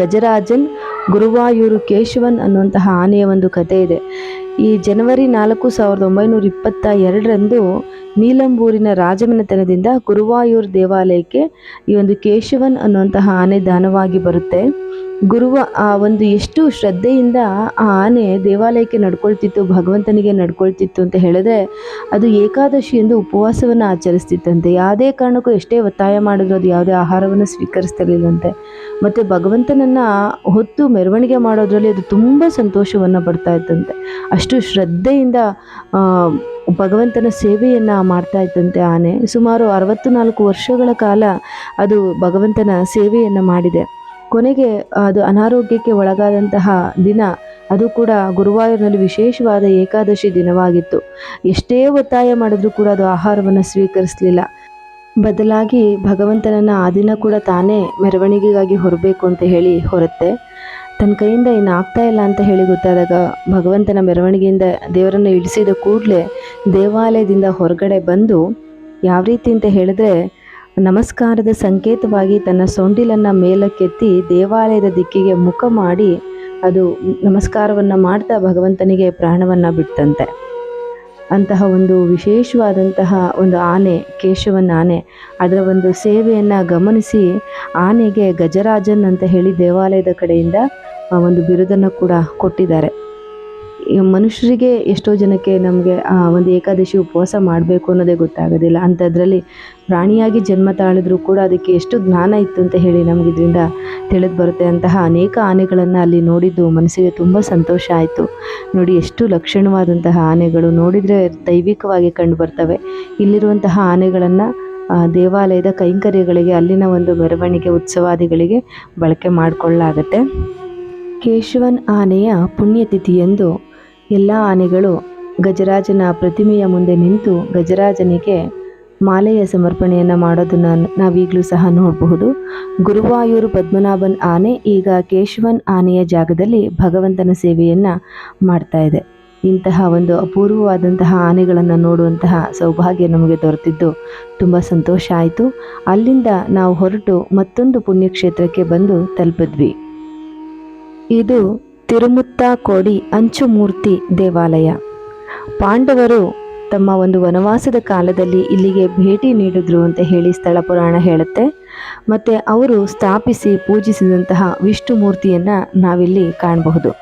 ಗಜರಾಜನ್, ಗುರುವಾಯೂರು ಕೇಶವನ್ ಅನ್ನುವಂತಹ ಆನೆಯ ಒಂದು ಕಥೆ ಇದೆ. ಈ ಜನವರಿ ನಾಲ್ಕು ಸಾವಿರದ ಒಂಬೈನೂರ ಇಪ್ಪತ್ತ ಎರಡರಂದು ನೀಲಂಬೂರಿನ ರಾಜಮನೆತನದಿಂದ ಗುರುವಾಯೂರ್ ದೇವಾಲಯಕ್ಕೆ ಈ ಒಂದು ಕೇಶವನ್ ಅನ್ನುವಂತಹ ಆನೆ ದಾನವಾಗಿ ಬರುತ್ತೆ. ಗುರುವ ಆ ಒಂದು ಎಷ್ಟು ಶ್ರದ್ಧೆಯಿಂದ ಆ ಆನೆ ದೇವಾಲಯಕ್ಕೆ ನಡ್ಕೊಳ್ತಿತ್ತು, ಭಗವಂತನಿಗೆ ನಡ್ಕೊಳ್ತಿತ್ತು ಅಂತ ಹೇಳಿದ್ರೆ ಅದು ಏಕಾದಶಿ ಎಂದು ಉಪವಾಸವನ್ನು ಆಚರಿಸ್ತಿತ್ತಂತೆ. ಯಾವುದೇ ಕಾರಣಕ್ಕೂ ಎಷ್ಟೇ ಒತ್ತಾಯ ಮಾಡಿದ್ರು ಅದು ಯಾವುದೇ ಆಹಾರವನ್ನು ಸ್ವೀಕರಿಸ್ತಿರ್ಲಿಲ್ಲಂತೆ. ಮತ್ತು ಭಗವಂತನನ್ನು ಹೊತ್ತು ಮೆರವಣಿಗೆ ಮಾಡೋದ್ರಲ್ಲಿ ಅದು ತುಂಬ ಸಂತೋಷವನ್ನು ಪಡ್ತಾ ಇತ್ತಂತೆ. ಅಷ್ಟು ಶ್ರದ್ಧೆಯಿಂದ ಭಗವಂತನ ಸೇವೆಯನ್ನು ಮಾಡ್ತಾ ಇದ್ದಂತೆ ಆನೆ. ಸುಮಾರು ಅರವತ್ತು ನಾಲ್ಕು ವರ್ಷಗಳ ಕಾಲ ಅದು ಭಗವಂತನ ಸೇವೆಯನ್ನು ಮಾಡಿದೆ. ಕೊನೆಗೆ ಅದು ಅನಾರೋಗ್ಯಕ್ಕೆ ಒಳಗಾದಂತಹ ದಿನ, ಅದು ಕೂಡ ಗುರುವಾಯೂರಿನಲ್ಲಿ ವಿಶೇಷವಾದ ಏಕಾದಶಿ ದಿನವಾಗಿತ್ತು. ಎಷ್ಟೇ ಒತ್ತಾಯ ಮಾಡಿದ್ರೂ ಕೂಡ ಅದು ಆಹಾರವನ್ನು ಸ್ವೀಕರಿಸಲಿಲ್ಲ. ಬದಲಾಗಿ ಭಗವಂತನನ್ನು ಆ ದಿನ ಕೂಡ ತಾನೇ ಮೆರವಣಿಗೆಗಾಗಿ ಹೊರಬೇಕು ಅಂತ ಹೇಳಿ ಹೊರತ್ತೆ. ತನ್ನ ಕೈಯಿಂದ ಏನು ಆಗ್ತಾ ಇಲ್ಲ ಅಂತ ಹೇಳಿ ಗೊತ್ತಾದಾಗ ಭಗವಂತನ ಮೆರವಣಿಗೆಯಿಂದ ದೇವರನ್ನು ಇಳಿಸಿದ ಕೂಡಲೇ ದೇವಾಲಯದಿಂದ ಹೊರಗಡೆ ಬಂದು ಯಾವ ರೀತಿ ಅಂತ ಹೇಳಿದ್ರೆ ನಮಸ್ಕಾರದ ಸಂಕೇತವಾಗಿ ತನ್ನ ಸೊಂಡಿಲನ್ನು ಮೇಲಕ್ಕೆತ್ತಿ ದೇವಾಲಯದ ದಿಕ್ಕಿಗೆ ಮುಖ ಮಾಡಿ ಅದು ನಮಸ್ಕಾರವನ್ನು ಮಾಡ್ತಾ ಭಗವಂತನಿಗೆ ಪ್ರಾಣವನ್ನು ಬಿಡ್ತಂತೆ. ಅಂತಹ ಒಂದು ವಿಶೇಷವಾದಂತಹ ಒಂದು ಆನೆ, ಕೇಶವನ ಆನೆ, ಅದರ ಒಂದು ಸೇವೆಯನ್ನು ಗಮನಿಸಿ ಆನೆಗೆ ಗಜರಾಜನ್ ಅಂತ ಹೇಳಿ ದೇವಾಲಯದ ಕಡೆಯಿಂದ ಒಂದು ಬಿರುದನ್ನು ಕೂಡ ಕೊಟ್ಟಿದ್ದಾರೆ. ಮನುಷ್ಯರಿಗೆ ಎಷ್ಟೋ ಜನಕ್ಕೆ ನಮಗೆ ಒಂದು ಏಕಾದಶಿ ಉಪವಾಸ ಮಾಡಬೇಕು ಅನ್ನೋದೇ ಗೊತ್ತಾಗೋದಿಲ್ಲ. ಅಂಥದ್ರಲ್ಲಿ ಪ್ರಾಣಿಯಾಗಿ ಜನ್ಮ ತಾಳಿದ್ರೂ ಕೂಡ ಅದಕ್ಕೆ ಎಷ್ಟು ಜ್ಞಾನ ಇತ್ತು ಅಂತ ಹೇಳಿ ನಮ್ಗೆ ಇದರಿಂದ ತಿಳಿದು ಬರುತ್ತೆ. ಅಂತಹ ಅನೇಕ ಆನೆಗಳನ್ನು ಅಲ್ಲಿ ನೋಡಿದ್ದು ಮನಸ್ಸಿಗೆ ತುಂಬ ಸಂತೋಷ ಆಯಿತು. ನೋಡಿ, ಎಷ್ಟು ಲಕ್ಷಣವಾದಂತಹ ಆನೆಗಳು ನೋಡಿದರೆ ದೈವಿಕವಾಗಿ ಕಂಡು ಬರ್ತವೆ. ಇಲ್ಲಿರುವಂತಹ ಆನೆಗಳನ್ನು ದೇವಾಲಯದ ಕೈಂಕರ್ಯಗಳಿಗೆ, ಅಲ್ಲಿನ ಒಂದು ಮೆರವಣಿಗೆ ಉತ್ಸವಾದಿಗಳಿಗೆ ಬಳಕೆ ಮಾಡಿಕೊಳ್ಳಲಾಗತ್ತೆ. ಕೇಶವನ್ ಆನೆಯ ಪುಣ್ಯತಿಥಿಯಂದು ಎಲ್ಲ ಆನೆಗಳು ಗಜರಾಜನ ಪ್ರತಿಮೆಯ ಮುಂದೆ ನಿಂತು ಗಜರಾಜನಿಗೆ ಮಾಲೆಯ ಸಮರ್ಪಣೆಯನ್ನು ಮಾಡೋದನ್ನು ನಾವೀಗಲೂ ಸಹ ನೋಡಬಹುದು. ಗುರುವಾಯೂರು ಪದ್ಮನಾಭನ್ ಆನೆ ಈಗ ಕೇಶವನ್ ಆನೆಯ ಜಾಗದಲ್ಲಿ ಭಗವಂತನ ಸೇವೆಯನ್ನು ಮಾಡ್ತಾ ಇದೆ. ಇಂತಹ ಒಂದು ಅಪೂರ್ವವಾದಂತಹ ಆನೆಗಳನ್ನು ನೋಡುವಂತಹ ಸೌಭಾಗ್ಯ ನಮಗೆ ದೊರೆತಿದ್ದು ತುಂಬ ಸಂತೋಷ ಆಯಿತು. ಅಲ್ಲಿಂದ ನಾವು ಹೊರಟು ಮತ್ತೊಂದು ಪುಣ್ಯಕ್ಷೇತ್ರಕ್ಕೆ ಬಂದು ತಲುಪಿದ್ವಿ. ಇದು ತಿರುಮುತ್ತ ಕೋಡಿ ಅಂಚುಮೂರ್ತಿ ದೇವಾಲಯ. ಪಾಂಡವರು ತಮ್ಮ ಒಂದು ವನವಾಸದ ಕಾಲದಲ್ಲಿ ಇಲ್ಲಿಗೆ ಭೇಟಿ ನೀಡಿದ್ರು ಅಂತ ಹೇಳಿ ಸ್ಥಳ ಪುರಾಣ ಹೇಳುತ್ತೆ. ಮತ್ತು ಅವರು ಸ್ಥಾಪಿಸಿ ಪೂಜಿಸಿದಂತಹ ವಿಷ್ಣು ಮೂರ್ತಿಯನ್ನು ನಾವಿಲ್ಲಿ ಕಾಣಬಹುದು.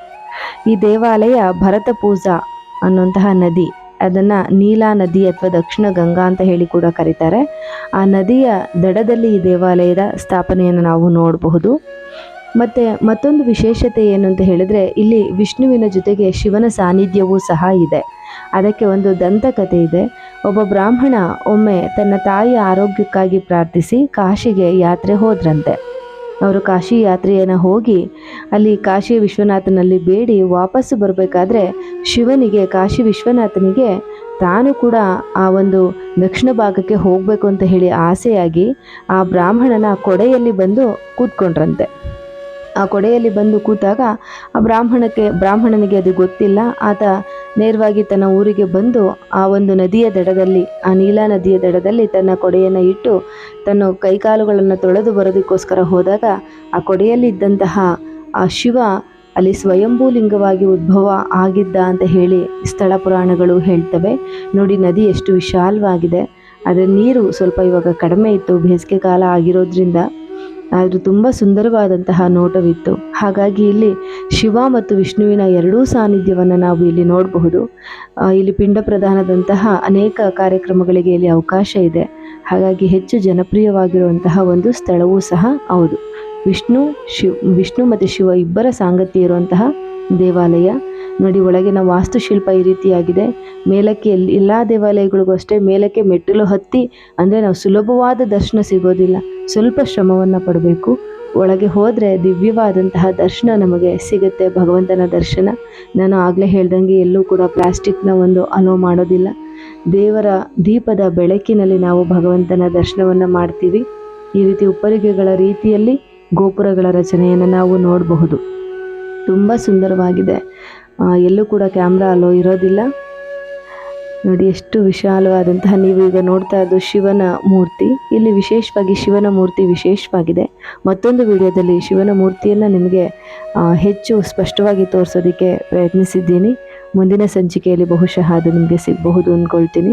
ಈ ದೇವಾಲಯ ಭರತ ಪೂಜಾ ಅನ್ನುವಂತಹ ನದಿ, ಅದನ್ನು ನೀಲಾ ನದಿ ಅಥವಾ ದಕ್ಷಿಣ ಗಂಗಾ ಅಂತ ಹೇಳಿ ಕೂಡ ಕರೀತಾರೆ. ಆ ನದಿಯ ದಡದಲ್ಲಿ ಈ ದೇವಾಲಯದ ಸ್ಥಾಪನೆಯನ್ನು ನಾವು ನೋಡಬಹುದು. ಮತ್ತು ಮತ್ತೊಂದು ವಿಶೇಷತೆ ಏನು ಅಂತ ಹೇಳಿದ್ರೆ, ಇಲ್ಲಿ ವಿಷ್ಣುವಿನ ಜೊತೆಗೆ ಶಿವನ ಸಾನ್ನಿಧ್ಯವೂ ಸಹ ಇದೆ. ಅದಕ್ಕೆ ಒಂದು ದಂತಕಥೆ ಇದೆ. ಒಬ್ಬ ಬ್ರಾಹ್ಮಣ ಒಮ್ಮೆ ತನ್ನ ತಾಯಿಯ ಆರೋಗ್ಯಕ್ಕಾಗಿ ಪ್ರಾರ್ಥಿಸಿ ಕಾಶಿಗೆ ಯಾತ್ರೆ ಹೋದ್ರಂತೆ. ಅವರು ಕಾಶಿ ಯಾತ್ರೆಯನ್ನು ಹೋಗಿ ಅಲ್ಲಿ ಕಾಶಿ ವಿಶ್ವನಾಥನಲ್ಲಿ ಬೇಡಿ ವಾಪಸ್ಸು ಬರಬೇಕಾದ್ರೆ ಶಿವನಿಗೆ, ಕಾಶಿ ವಿಶ್ವನಾಥನಿಗೆ ತಾನು ಕೂಡ ಆ ಒಂದು ದಕ್ಷಿಣ ಭಾಗಕ್ಕೆ ಹೋಗಬೇಕು ಅಂತ ಹೇಳಿ ಆಸೆಯಾಗಿ ಆ ಬ್ರಾಹ್ಮಣನ ಕೊಡೆಯಲ್ಲಿ ಬಂದು ಕೂತ್ಕೊಂಡ್ರಂತೆ. ಆ ಕೊಡೆಯಲ್ಲಿ ಬಂದು ಕೂತಾಗ ಆ ಬ್ರಾಹ್ಮಣಕ್ಕೆ, ಬ್ರಾಹ್ಮಣನಿಗೆ ಅದು ಗೊತ್ತಿಲ್ಲ. ಆತ ನೇರವಾಗಿ ತನ್ನ ಊರಿಗೆ ಬಂದು ಆ ಒಂದು ನದಿಯ ದಡದಲ್ಲಿ, ಆ ನೀಲಾ ನದಿಯ ದಡದಲ್ಲಿ ತನ್ನ ಕೊಡೆಯನ್ನು ಇಟ್ಟು ತನ್ನ ಕೈಕಾಲುಗಳನ್ನು ತೊಳೆದು ಬರೋದಕ್ಕೋಸ್ಕರ ಹೋದಾಗ ಆ ಕೊಡೆಯಲ್ಲಿದ್ದಂತಹ ಆ ಶಿವ ಅಲ್ಲಿ ಸ್ವಯಂಭೂ ಲಿಂಗವಾಗಿ ಉದ್ಭವ ಆಗಿದ್ದ ಅಂತ ಹೇಳಿ ಸ್ಥಳ ಪುರಾಣಗಳು ಹೇಳ್ತವೆ. ನೋಡಿ, ನದಿ ಎಷ್ಟು ವಿಶಾಲವಾಗಿದೆ. ಅದರ ನೀರು ಸ್ವಲ್ಪ ಇವಾಗ ಕಡಿಮೆ ಇತ್ತು. ಬೇಸಿಗೆ ಕಾಲ ಆಗಿರೋದ್ರಿಂದ ಆದರೂ ತುಂಬ ಸುಂದರವಾದಂತಹ ನೋಟವಿತ್ತು. ಹಾಗಾಗಿ ಇಲ್ಲಿ ಶಿವ ಮತ್ತು ವಿಷ್ಣುವಿನ ಎರಡೂ ಸಾನ್ನಿಧ್ಯವನ್ನು ನಾವು ಇಲ್ಲಿ ನೋಡಬಹುದು. ಇಲ್ಲಿ ಪಿಂಡ ಪ್ರಧಾನದಂತಹ ಅನೇಕ ಕಾರ್ಯಕ್ರಮಗಳಿಗೆ ಇಲ್ಲಿ ಅವಕಾಶ ಇದೆ. ಹಾಗಾಗಿ ಹೆಚ್ಚು ಜನಪ್ರಿಯವಾಗಿರುವಂತಹ ಒಂದು ಸ್ಥಳವೂ ಸಹ ಹೌದು. ವಿಷ್ಣು, ಶಿವ್, ವಿಷ್ಣು ಮತ್ತು ಶಿವ ಇಬ್ಬರ ಸಾಂಗತ್ಯ ಇರುವಂತಹ ದೇವಾಲಯ. ನೋಡಿ, ಒಳಗಿನ ವಾಸ್ತುಶಿಲ್ಪ ಈ ರೀತಿಯಾಗಿದೆ. ಮೇಲಕ್ಕೆ ಎಲ್ಲಿ ಎಲ್ಲ ದೇವಾಲಯಗಳಿಗೂ ಅಷ್ಟೇ ಮೇಲಕ್ಕೆ ಮೆಟ್ಟಿಲು ಹತ್ತಿ, ಅಂದರೆ ನಾವು ಸುಲಭವಾದ ದರ್ಶನ ಸಿಗೋದಿಲ್ಲ. ಸ್ವಲ್ಪ ಶ್ರಮವನ್ನು ಪಡಬೇಕು. ಒಳಗೆ ಹೋದರೆ ದಿವ್ಯವಾದಂತಹ ದರ್ಶನ ನಮಗೆ ಸಿಗುತ್ತೆ, ಭಗವಂತನ ದರ್ಶನ. ನಾನು ಆಗಲೇ ಹೇಳ್ದಂಗೆ ಎಲ್ಲೂ ಕೂಡ ಪ್ಲಾಸ್ಟಿಕ್ನ ಒಂದು ಅಲೋ ಮಾಡೋದಿಲ್ಲ. ದೇವರ ದೀಪದ ಬೆಳಕಿನಲ್ಲಿ ನಾವು ಭಗವಂತನ ದರ್ಶನವನ್ನು ಮಾಡ್ತೀವಿ. ಈ ರೀತಿ ಉಪ್ಪರಿಗೆಗಳ ರೀತಿಯಲ್ಲಿ ಗೋಪುರಗಳ ರಚನೆಯನ್ನು ನಾವು ನೋಡಬಹುದು. ತುಂಬ ಸುಂದರವಾಗಿದೆ. ಎಲ್ಲೂ ಕೂಡ ಕ್ಯಾಮ್ರಾ ಅಲೋ ಇರೋದಿಲ್ಲ. ನೋಡಿ, ಎಷ್ಟು ವಿಶಾಲವಾದಂತಹ ನೀವು ಈಗ ನೋಡ್ತಾ ಇದ್ದು ಶಿವನ ಮೂರ್ತಿ. ಇಲ್ಲಿ ವಿಶೇಷವಾಗಿ ಶಿವನ ಮೂರ್ತಿ ವಿಶೇಷವಾಗಿದೆ. ಮತ್ತೊಂದು ವಿಡಿಯೋದಲ್ಲಿ ಶಿವನ ಮೂರ್ತಿಯನ್ನು ನಿಮಗೆ ಹೆಚ್ಚು ಸ್ಪಷ್ಟವಾಗಿ ತೋರಿಸೋದಕ್ಕೆ ಪ್ರಯತ್ನಿಸಿದ್ದೀನಿ. ಮುಂದಿನ ಸಂಚಿಕೆಯಲ್ಲಿ ಬಹುಶಃ ಅದು ನಿಮಗೆ ಸಿಗಬಹುದು ಅಂದ್ಕೊಳ್ತೀನಿ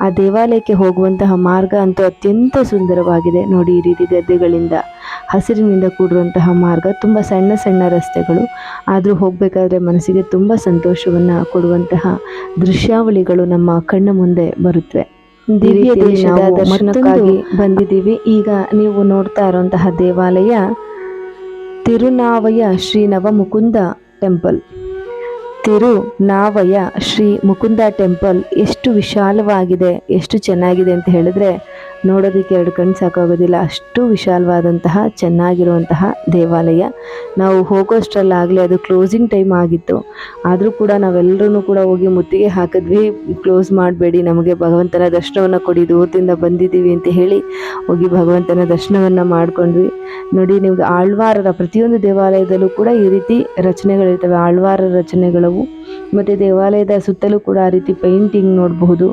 ಆ ದೇವಾಲಯಕ್ಕೆ ಹೋಗುವಂತಹ ಮಾರ್ಗ ಅಂತೂ ಅತ್ಯಂತ ಸುಂದರವಾಗಿದೆ. ನೋಡಿ ಈ ರೀತಿ ಗದ್ದೆಗಳಿಂದ ಹಸಿರಿನಿಂದ ಕೂಡಿರುವಂತಹ ಮಾರ್ಗ. ತುಂಬ ಸಣ್ಣ ಸಣ್ಣ ರಸ್ತೆಗಳು. ಆದರೂ ಹೋಗಬೇಕಾದ್ರೆ ಮನಸ್ಸಿಗೆ ತುಂಬ ಸಂತೋಷವನ್ನು ಕೊಡುವಂತಹ ದೃಶ್ಯಾವಳಿಗಳು ನಮ್ಮ ಕಣ್ಣ ಮುಂದೆ ಬರುತ್ತವೆ ದಿವ್ಯ ದೇಶದ ದರ್ಶನಕ್ಕಾಗಿ ಬಂದಿದ್ದೀವಿ. ಈಗ ನೀವು ನೋಡ್ತಾ ಇರುವಂತಹ ದೇವಾಲಯ ತಿರುನಾವಯ ಶ್ರೀ ನವಮುಕುಂದ ಟೆಂಪಲ್. ತಿರುನಾವಯ ಶ್ರೀ ಮುಕುಂದ ಟೆಂಪಲ್ ಎಷ್ಟು ವಿಶಾಲವಾಗಿದೆ ಎಷ್ಟು ಚೆನ್ನಾಗಿದೆ ಅಂತ ಹೇಳಿದ್ರೆ ನೋಡೋದಕ್ಕೆ ಎರಡು ಕಣ್ಣು ಸಾಕಾಗೋದಿಲ್ಲ. ಅಷ್ಟು ವಿಶಾಲವಾದಂತಹ, ಚೆನ್ನಾಗಿರುವಂತಹ ದೇವಾಲಯ. ನಾವು ಹೋಗೋಷ್ಟರಲ್ಲಾಗಲೇ ಅದು ಕ್ಲೋಸಿಂಗ್ ಟೈಮ್ ಆಗಿತ್ತು. ಆದರೂ ಕೂಡ ನಾವೆಲ್ಲರೂ ಕೂಡ ಹೋಗಿ ಮುತ್ತಿಗೆ ಹಾಕಿದ್ವಿ. ಕ್ಲೋಸ್ ಮಾಡಬೇಡಿ, ನಮಗೆ ಭಗವಂತನ ದರ್ಶನವನ್ನು ಕೊಡಿ, ದೂರದಿಂದ ಬಂದಿದ್ದೀವಿ ಅಂತ ಹೇಳಿ ಹೋಗಿ ಭಗವಂತನ ದರ್ಶನವನ್ನು ಮಾಡಿಕೊಂಡ್ವಿ. ನೋಡಿ, ನಿಮ್ಗೆ ಆಳ್ವಾರರ ಪ್ರತಿಯೊಂದು ದೇವಾಲಯದಲ್ಲೂ ಕೂಡ ಈ ರೀತಿ ರಚನೆಗಳಿರ್ತವೆ. ಆಳ್ವಾರ ರಚನೆಗಳವು ಮತ್ತು ದೇವಾಲಯದ ಸುತ್ತಲೂ ಕೂಡ ಆ ರೀತಿ ಪೇಂಟಿಂಗ್ ನೋಡಬಹುದು.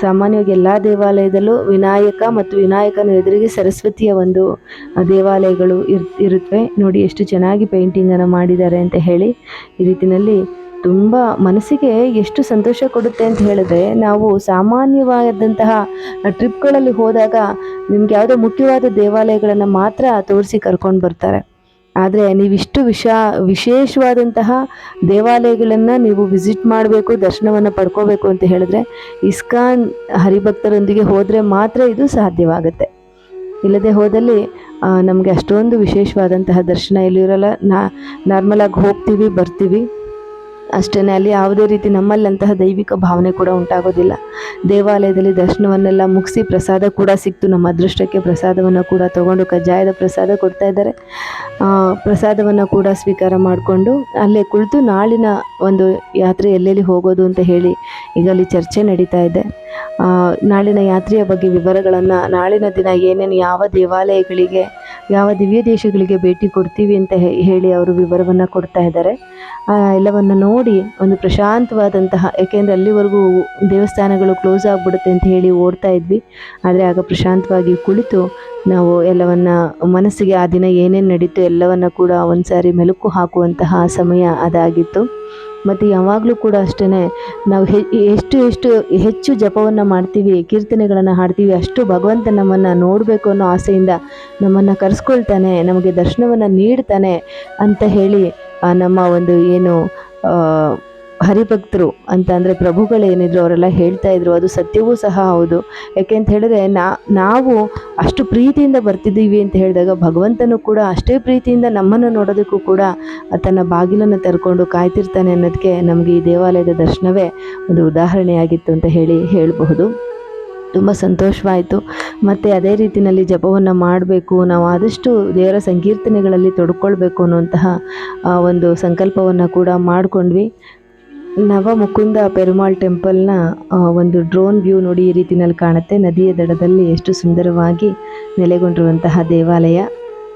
ಸಾಮಾನ್ಯವಾಗಿ ಎಲ್ಲ ದೇವಾಲಯದಲ್ಲೂ ವಿನಾಯಕ ಮತ್ತು ವಿನಾಯಕನ ಎದುರಿಗೆ ಸರಸ್ವತಿಯ ಒಂದು ದೇವಾಲಯಗಳು ಇರ್ ಇರುತ್ತವೆ ನೋಡಿ ಎಷ್ಟು ಚೆನ್ನಾಗಿ ಪೇಂಟಿಂಗನ್ನು ಮಾಡಿದ್ದಾರೆ ಅಂತ ಹೇಳಿ ಈ ರೀತಿಯಲ್ಲಿ ತುಂಬ ಮನಸ್ಸಿಗೆ ಎಷ್ಟು ಸಂತೋಷ ಕೊಡುತ್ತೆ ಅಂತ ಹೇಳಿದ್ರೆ, ನಾವು ಸಾಮಾನ್ಯವಾದಂತಹ ಟ್ರಿಪ್ಗಳಲ್ಲಿ ಹೋದಾಗ ನಿಮ್ಗೆ ಯಾವುದೋ ಮುಖ್ಯವಾದ ದೇವಾಲಯಗಳನ್ನು ಮಾತ್ರ ತೋರಿಸಿ ಕರ್ಕೊಂಡು ಬರ್ತಾರೆ. ಆದರೆ ನೀವಿಷ್ಟು ವಿಶಾ ವಿಶೇಷವಾದಂತಹ ದೇವಾಲಯಗಳನ್ನು ನೀವು ವಿಸಿಟ್ ಮಾಡಬೇಕು, ದರ್ಶನವನ್ನು ಪಡ್ಕೋಬೇಕು ಅಂತ ಹೇಳಿದ್ರೆ ಇಸ್ಕಾನ್ ಹರಿಭಕ್ತರೊಂದಿಗೆ ಹೋದರೆ ಮಾತ್ರ ಇದು ಸಾಧ್ಯವಾಗುತ್ತೆ. ಇಲ್ಲದೆ ಹೋದಲ್ಲಿ ನಮಗೆ ಅಷ್ಟೊಂದು ವಿಶೇಷವಾದಂತಹ ದರ್ಶನ ಇಲ್ಲಿರಲ್ಲ ನಾ ನಾರ್ಮಲಾಗಿ ಹೋಗ್ತೀವಿ, ಬರ್ತೀವಿ. ಅಷ್ಟೇ ಅಲ್ಲಿ ಯಾವುದೇ ರೀತಿ ನಮ್ಮಲ್ಲಂತಹ ದೈವಿಕ ಭಾವನೆ ಕೂಡ ಉಂಟಾಗೋದಿಲ್ಲ. ದೇವಾಲಯದಲ್ಲಿ ದರ್ಶನವನ್ನೆಲ್ಲ ಮುಗಿಸಿ ಪ್ರಸಾದ ಕೂಡ ಸಿಕ್ತು. ನಮ್ಮ ಅದೃಷ್ಟಕ್ಕೆ ಪ್ರಸಾದವನ್ನು ಕೂಡ ತಗೊಂಡು ಕಜ್ಜಾಯದ ಪ್ರಸಾದ ಕೊಡ್ತಾ ಇದ್ದಾರೆ. ಪ್ರಸಾದವನ್ನು ಕೂಡ ಸ್ವೀಕಾರ ಮಾಡಿಕೊಂಡು ಅಲ್ಲೇ ಕುಳಿತು ನಾಳಿನ ಒಂದು ಯಾತ್ರೆ ಎಲ್ಲೆಲ್ಲಿ ಹೋಗೋದು ಅಂತ ಹೇಳಿ ಈಗ ಅಲ್ಲಿ ಚರ್ಚೆ ನಡೀತಾ ಇದೆ. ನಾಳಿನ ಯಾತ್ರೆಯ ಬಗ್ಗೆ ವಿವರಗಳನ್ನು ನಾಳಿನ ದಿನ ಏನೇನು ಯಾವ ದೇವಾಲಯಗಳಿಗೆ, ಯಾವ ದಿವ್ಯ ದೇಶಗಳಿಗೆ ಭೇಟಿ ಕೊಡ್ತೀವಿ ಅಂತ ಹೇಳಿ ಅವರು ವಿವರವನ್ನು ಕೊಡ್ತಾ ಇದ್ದಾರೆ. ಎಲ್ಲವನ್ನು ನೋಡಿ ಒಂದು ಪ್ರಶಾಂತವಾದಂತಹ, ಯಾಕೆಂದರೆ ಅಲ್ಲಿವರೆಗೂ ದೇವಸ್ಥಾನಗಳು ಕ್ಲೋಸ್ ಆಗಿಬಿಡುತ್ತೆ ಅಂತ ಹೇಳಿ ಓಡ್ತಾ ಇದ್ವಿ. ಆದರೆ ಆಗ ಪ್ರಶಾಂತವಾಗಿ ಕುಳಿತು ನಾವು ಎಲ್ಲವನ್ನ, ಮನಸ್ಸಿಗೆ ಆ ದಿನ ಏನೇನು ನಡೀತು ಎಲ್ಲವನ್ನು ಕೂಡ ಒಂದು ಸಾರಿ ಮೆಲುಕು ಹಾಕುವಂತಹ ಸಮಯ ಅದಾಗಿತ್ತು. ಮತ್ತು ಯಾವಾಗಲೂ ಕೂಡ ಅಷ್ಟೇ ನಾವು ಎಷ್ಟು ಎಷ್ಟು ಹೆಚ್ಚು ಜಪವನ್ನು ಮಾಡ್ತೀವಿ, ಕೀರ್ತನೆಗಳನ್ನು ಹಾಡ್ತೀವಿ, ಅಷ್ಟು ಭಗವಂತ ನಮ್ಮನ್ನು ನೋಡಬೇಕು ಅನ್ನೋ ಆಸೆಯಿಂದ ನಮ್ಮನ್ನು ಕರೆಸ್ಕೊಳ್ತಾನೆ, ನಮಗೆ ದರ್ಶನವನ್ನು ನೀಡ್ತಾನೆ ಅಂತ ಹೇಳಿ ನಮ್ಮ ಒಂದು ಏನು ಹರಿಭಕ್ತರು ಅಂತ ಅಂದರೆ ಪ್ರಭುಗಳೇನಿದ್ರು ಅವರೆಲ್ಲ ಹೇಳ್ತಾ ಇದ್ರು, ಅದು ಸತ್ಯವೂ ಸಹ ಹೌದು. ಯಾಕೆ ಅಂತ ಹೇಳಿದ್ರೆ ನಾವು ಅಷ್ಟು ಪ್ರೀತಿಯಿಂದ ಬರ್ತಿದ್ದೀವಿ ಅಂತ ಹೇಳಿದಾಗ ಭಗವಂತನು ಕೂಡ ಅಷ್ಟೇ ಪ್ರೀತಿಯಿಂದ ನಮ್ಮನ್ನು ನೋಡೋದಕ್ಕೂ ಕೂಡ ತನ್ನ ಬಾಗಿಲನ್ನು ತೆರ್ಕೊಂಡು ಕಾಯ್ತಿರ್ತಾನೆ ಅನ್ನೋದಕ್ಕೆ ನಮಗೆ ಈ ದೇವಾಲಯದ ದರ್ಶನವೇ ಒಂದು ಉದಾಹರಣೆಯಾಗಿತ್ತು ಅಂತ ಹೇಳಿ ಹೇಳಬಹುದು. ತುಂಬ ಸಂತೋಷವಾಯಿತು. ಮತ್ತು ಅದೇ ರೀತಿಯಲ್ಲಿ ಜಪವನ್ನು ಮಾಡಬೇಕು. ನಾವು ಆದಷ್ಟು ದೇವರ ಸಂಕೀರ್ತನೆಗಳಲ್ಲಿ ತೊಡ್ಕೊಳ್ಬೇಕು ಅನ್ನುವಂತಹ ಒಂದು ಸಂಕಲ್ಪವನ್ನು ಕೂಡ ಮಾಡಿಕೊಂಡ್ವಿ. ನವ ಮುಕುಂದ ಪೆರುಮಾಳ್ ಟೆಂಪಲ್ನ ಒಂದು ಡ್ರೋನ್ ವ್ಯೂ ನೋಡಿ ಈ ರೀತಿಯಲ್ಲಿ ಕಾಣುತ್ತೆ. ನದಿಯ ದಡದಲ್ಲಿ ಎಷ್ಟು ಸುಂದರವಾಗಿ ನೆಲೆಗೊಂಡಿರುವಂತಹ ದೇವಾಲಯ.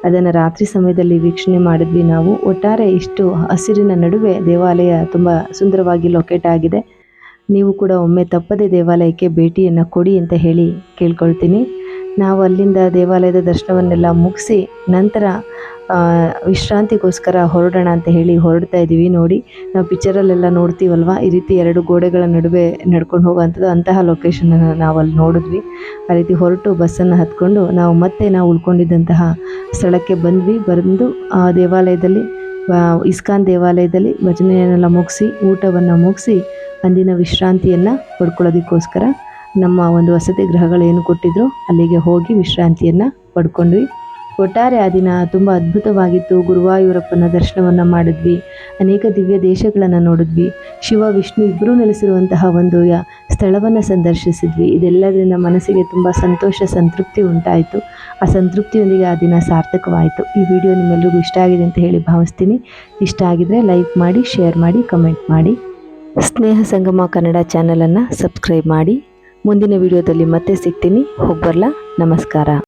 ಅದನ್ನು ರಾತ್ರಿ ಸಮಯದಲ್ಲಿ ವೀಕ್ಷಣೆ ಮಾಡಿದ್ವಿ ನಾವು. ಒಟ್ಟಾರೆ ಇಷ್ಟು ಹಸಿರಿನ ನಡುವೆ ದೇವಾಲಯ ತುಂಬ ಸುಂದರವಾಗಿ ಲೊಕೇಟ್ ಆಗಿದೆ. ನೀವು ಕೂಡ ಒಮ್ಮೆ ತಪ್ಪದೆ ದೇವಾಲಯಕ್ಕೆ ಭೇಟಿಯನ್ನು ಕೊಡಿ ಅಂತ ಹೇಳಿ ಕೇಳ್ಕೊಳ್ತೀನಿ. ನಾವು ಅಲ್ಲಿಂದ ದೇವಾಲಯದ ದರ್ಶನವನ್ನೆಲ್ಲ ಮುಗಿಸಿ ನಂತರ ವಿಶ್ರಾಂತಿಗೋಸ್ಕರ ಹೊರಡೋಣ ಅಂತ ಹೇಳಿ ಹೊರಡ್ತಾ ಇದ್ದೀವಿ ನೋಡಿ. ನಾವು ಪಿಕ್ಚರಲ್ಲೆಲ್ಲ ನೋಡ್ತೀವಲ್ವ? ಈ ರೀತಿ ಎರಡು ಗೋಡೆಗಳ ನಡುವೆ ನಡ್ಕೊಂಡು ಹೋಗುವಂಥದ್ದು ಅಂತಹ ಲೊಕೇಶನನ್ನು ನಾವು ಅಲ್ಲಿ ನೋಡಿದ್ವಿ. ಆ ರೀತಿ ಹೊರಟು ಬಸ್ಸನ್ನು ಹತ್ಕೊಂಡು ನಾವು ಮತ್ತೆ ನಾವು ಉಳ್ಕೊಂಡಿದ್ದಂತಹ ಸ್ಥಳಕ್ಕೆ ಬಂದ್ವಿ. ಬಂದು ಆ ದೇವಾಲಯದಲ್ಲಿ ಇಸ್ಕಾನ್ ದೇವಾಲಯದಲ್ಲಿ ಭಜನೆಯನ್ನೆಲ್ಲ ಮುಗಿಸಿ, ಊಟವನ್ನು ಮುಗಿಸಿ ಅಂದಿನ ವಿಶ್ರಾಂತಿಯನ್ನು ಪಡ್ಕೊಳ್ಳೋದಕ್ಕೋಸ್ಕರ ನಮ್ಮ ಒಂದು ವಸತಿ ಗೃಹಗಳೇನು ಕೊಟ್ಟಿದ್ರು ಅಲ್ಲಿಗೆ ಹೋಗಿ ವಿಶ್ರಾಂತಿಯನ್ನು ಪಡ್ಕೊಂಡ್ವಿ. ಒಟ್ಟಾರೆ ಆ ದಿನ ತುಂಬ ಅದ್ಭುತವಾಗಿತ್ತು. ಗುರುವಾಯೂರಪ್ಪನ ದರ್ಶನವನ್ನು ಮಾಡಿದ್ವಿ. ಅನೇಕ ದಿವ್ಯ ದೇಶಗಳನ್ನು ನೋಡಿದ್ವಿ. ಶಿವ, ವಿಷ್ಣು ಇಬ್ಬರೂ ನೆಲೆಸಿರುವಂತಹ ಒಂದು ಯ ಸ್ಥಳವನ್ನು ಸಂದರ್ಶಿಸಿದ್ವಿ. ಇದೆಲ್ಲದರಿಂದ ಮನಸ್ಸಿಗೆ ತುಂಬ ಸಂತೋಷ, ಸಂತೃಪ್ತಿ ಉಂಟಾಯಿತು. ಆ ಸಂತೃಪ್ತಿಯೊಂದಿಗೆ ಆ ದಿನ ಸಾರ್ಥಕವಾಯಿತು. ಈ ವಿಡಿಯೋ ನಿಮ್ಮೆಲ್ಲರಿಗೂ ಇಷ್ಟ ಆಗಿದೆ ಅಂತ ಹೇಳಿ ಭಾವಿಸ್ತೀನಿ. ಇಷ್ಟ ಆಗಿದರೆ ಲೈಕ್ ಮಾಡಿ, ಶೇರ್ ಮಾಡಿ, ಕಮೆಂಟ್ ಮಾಡಿ. ಸ್ನೇಹ ಸಂಗಮ ಕನ್ನಡ ಚಾನಲನ್ನು ಸಬ್ಸ್ಕ್ರೈಬ್ ಮಾಡಿ ಮುಂದಿನ ವಿಡಿಯೋದಲ್ಲಿ ಮತ್ತೆ ಸಿಗ್ತೀನಿ. ಹೋಗ್ಬರ್ಲಾ? ನಮಸ್ಕಾರ.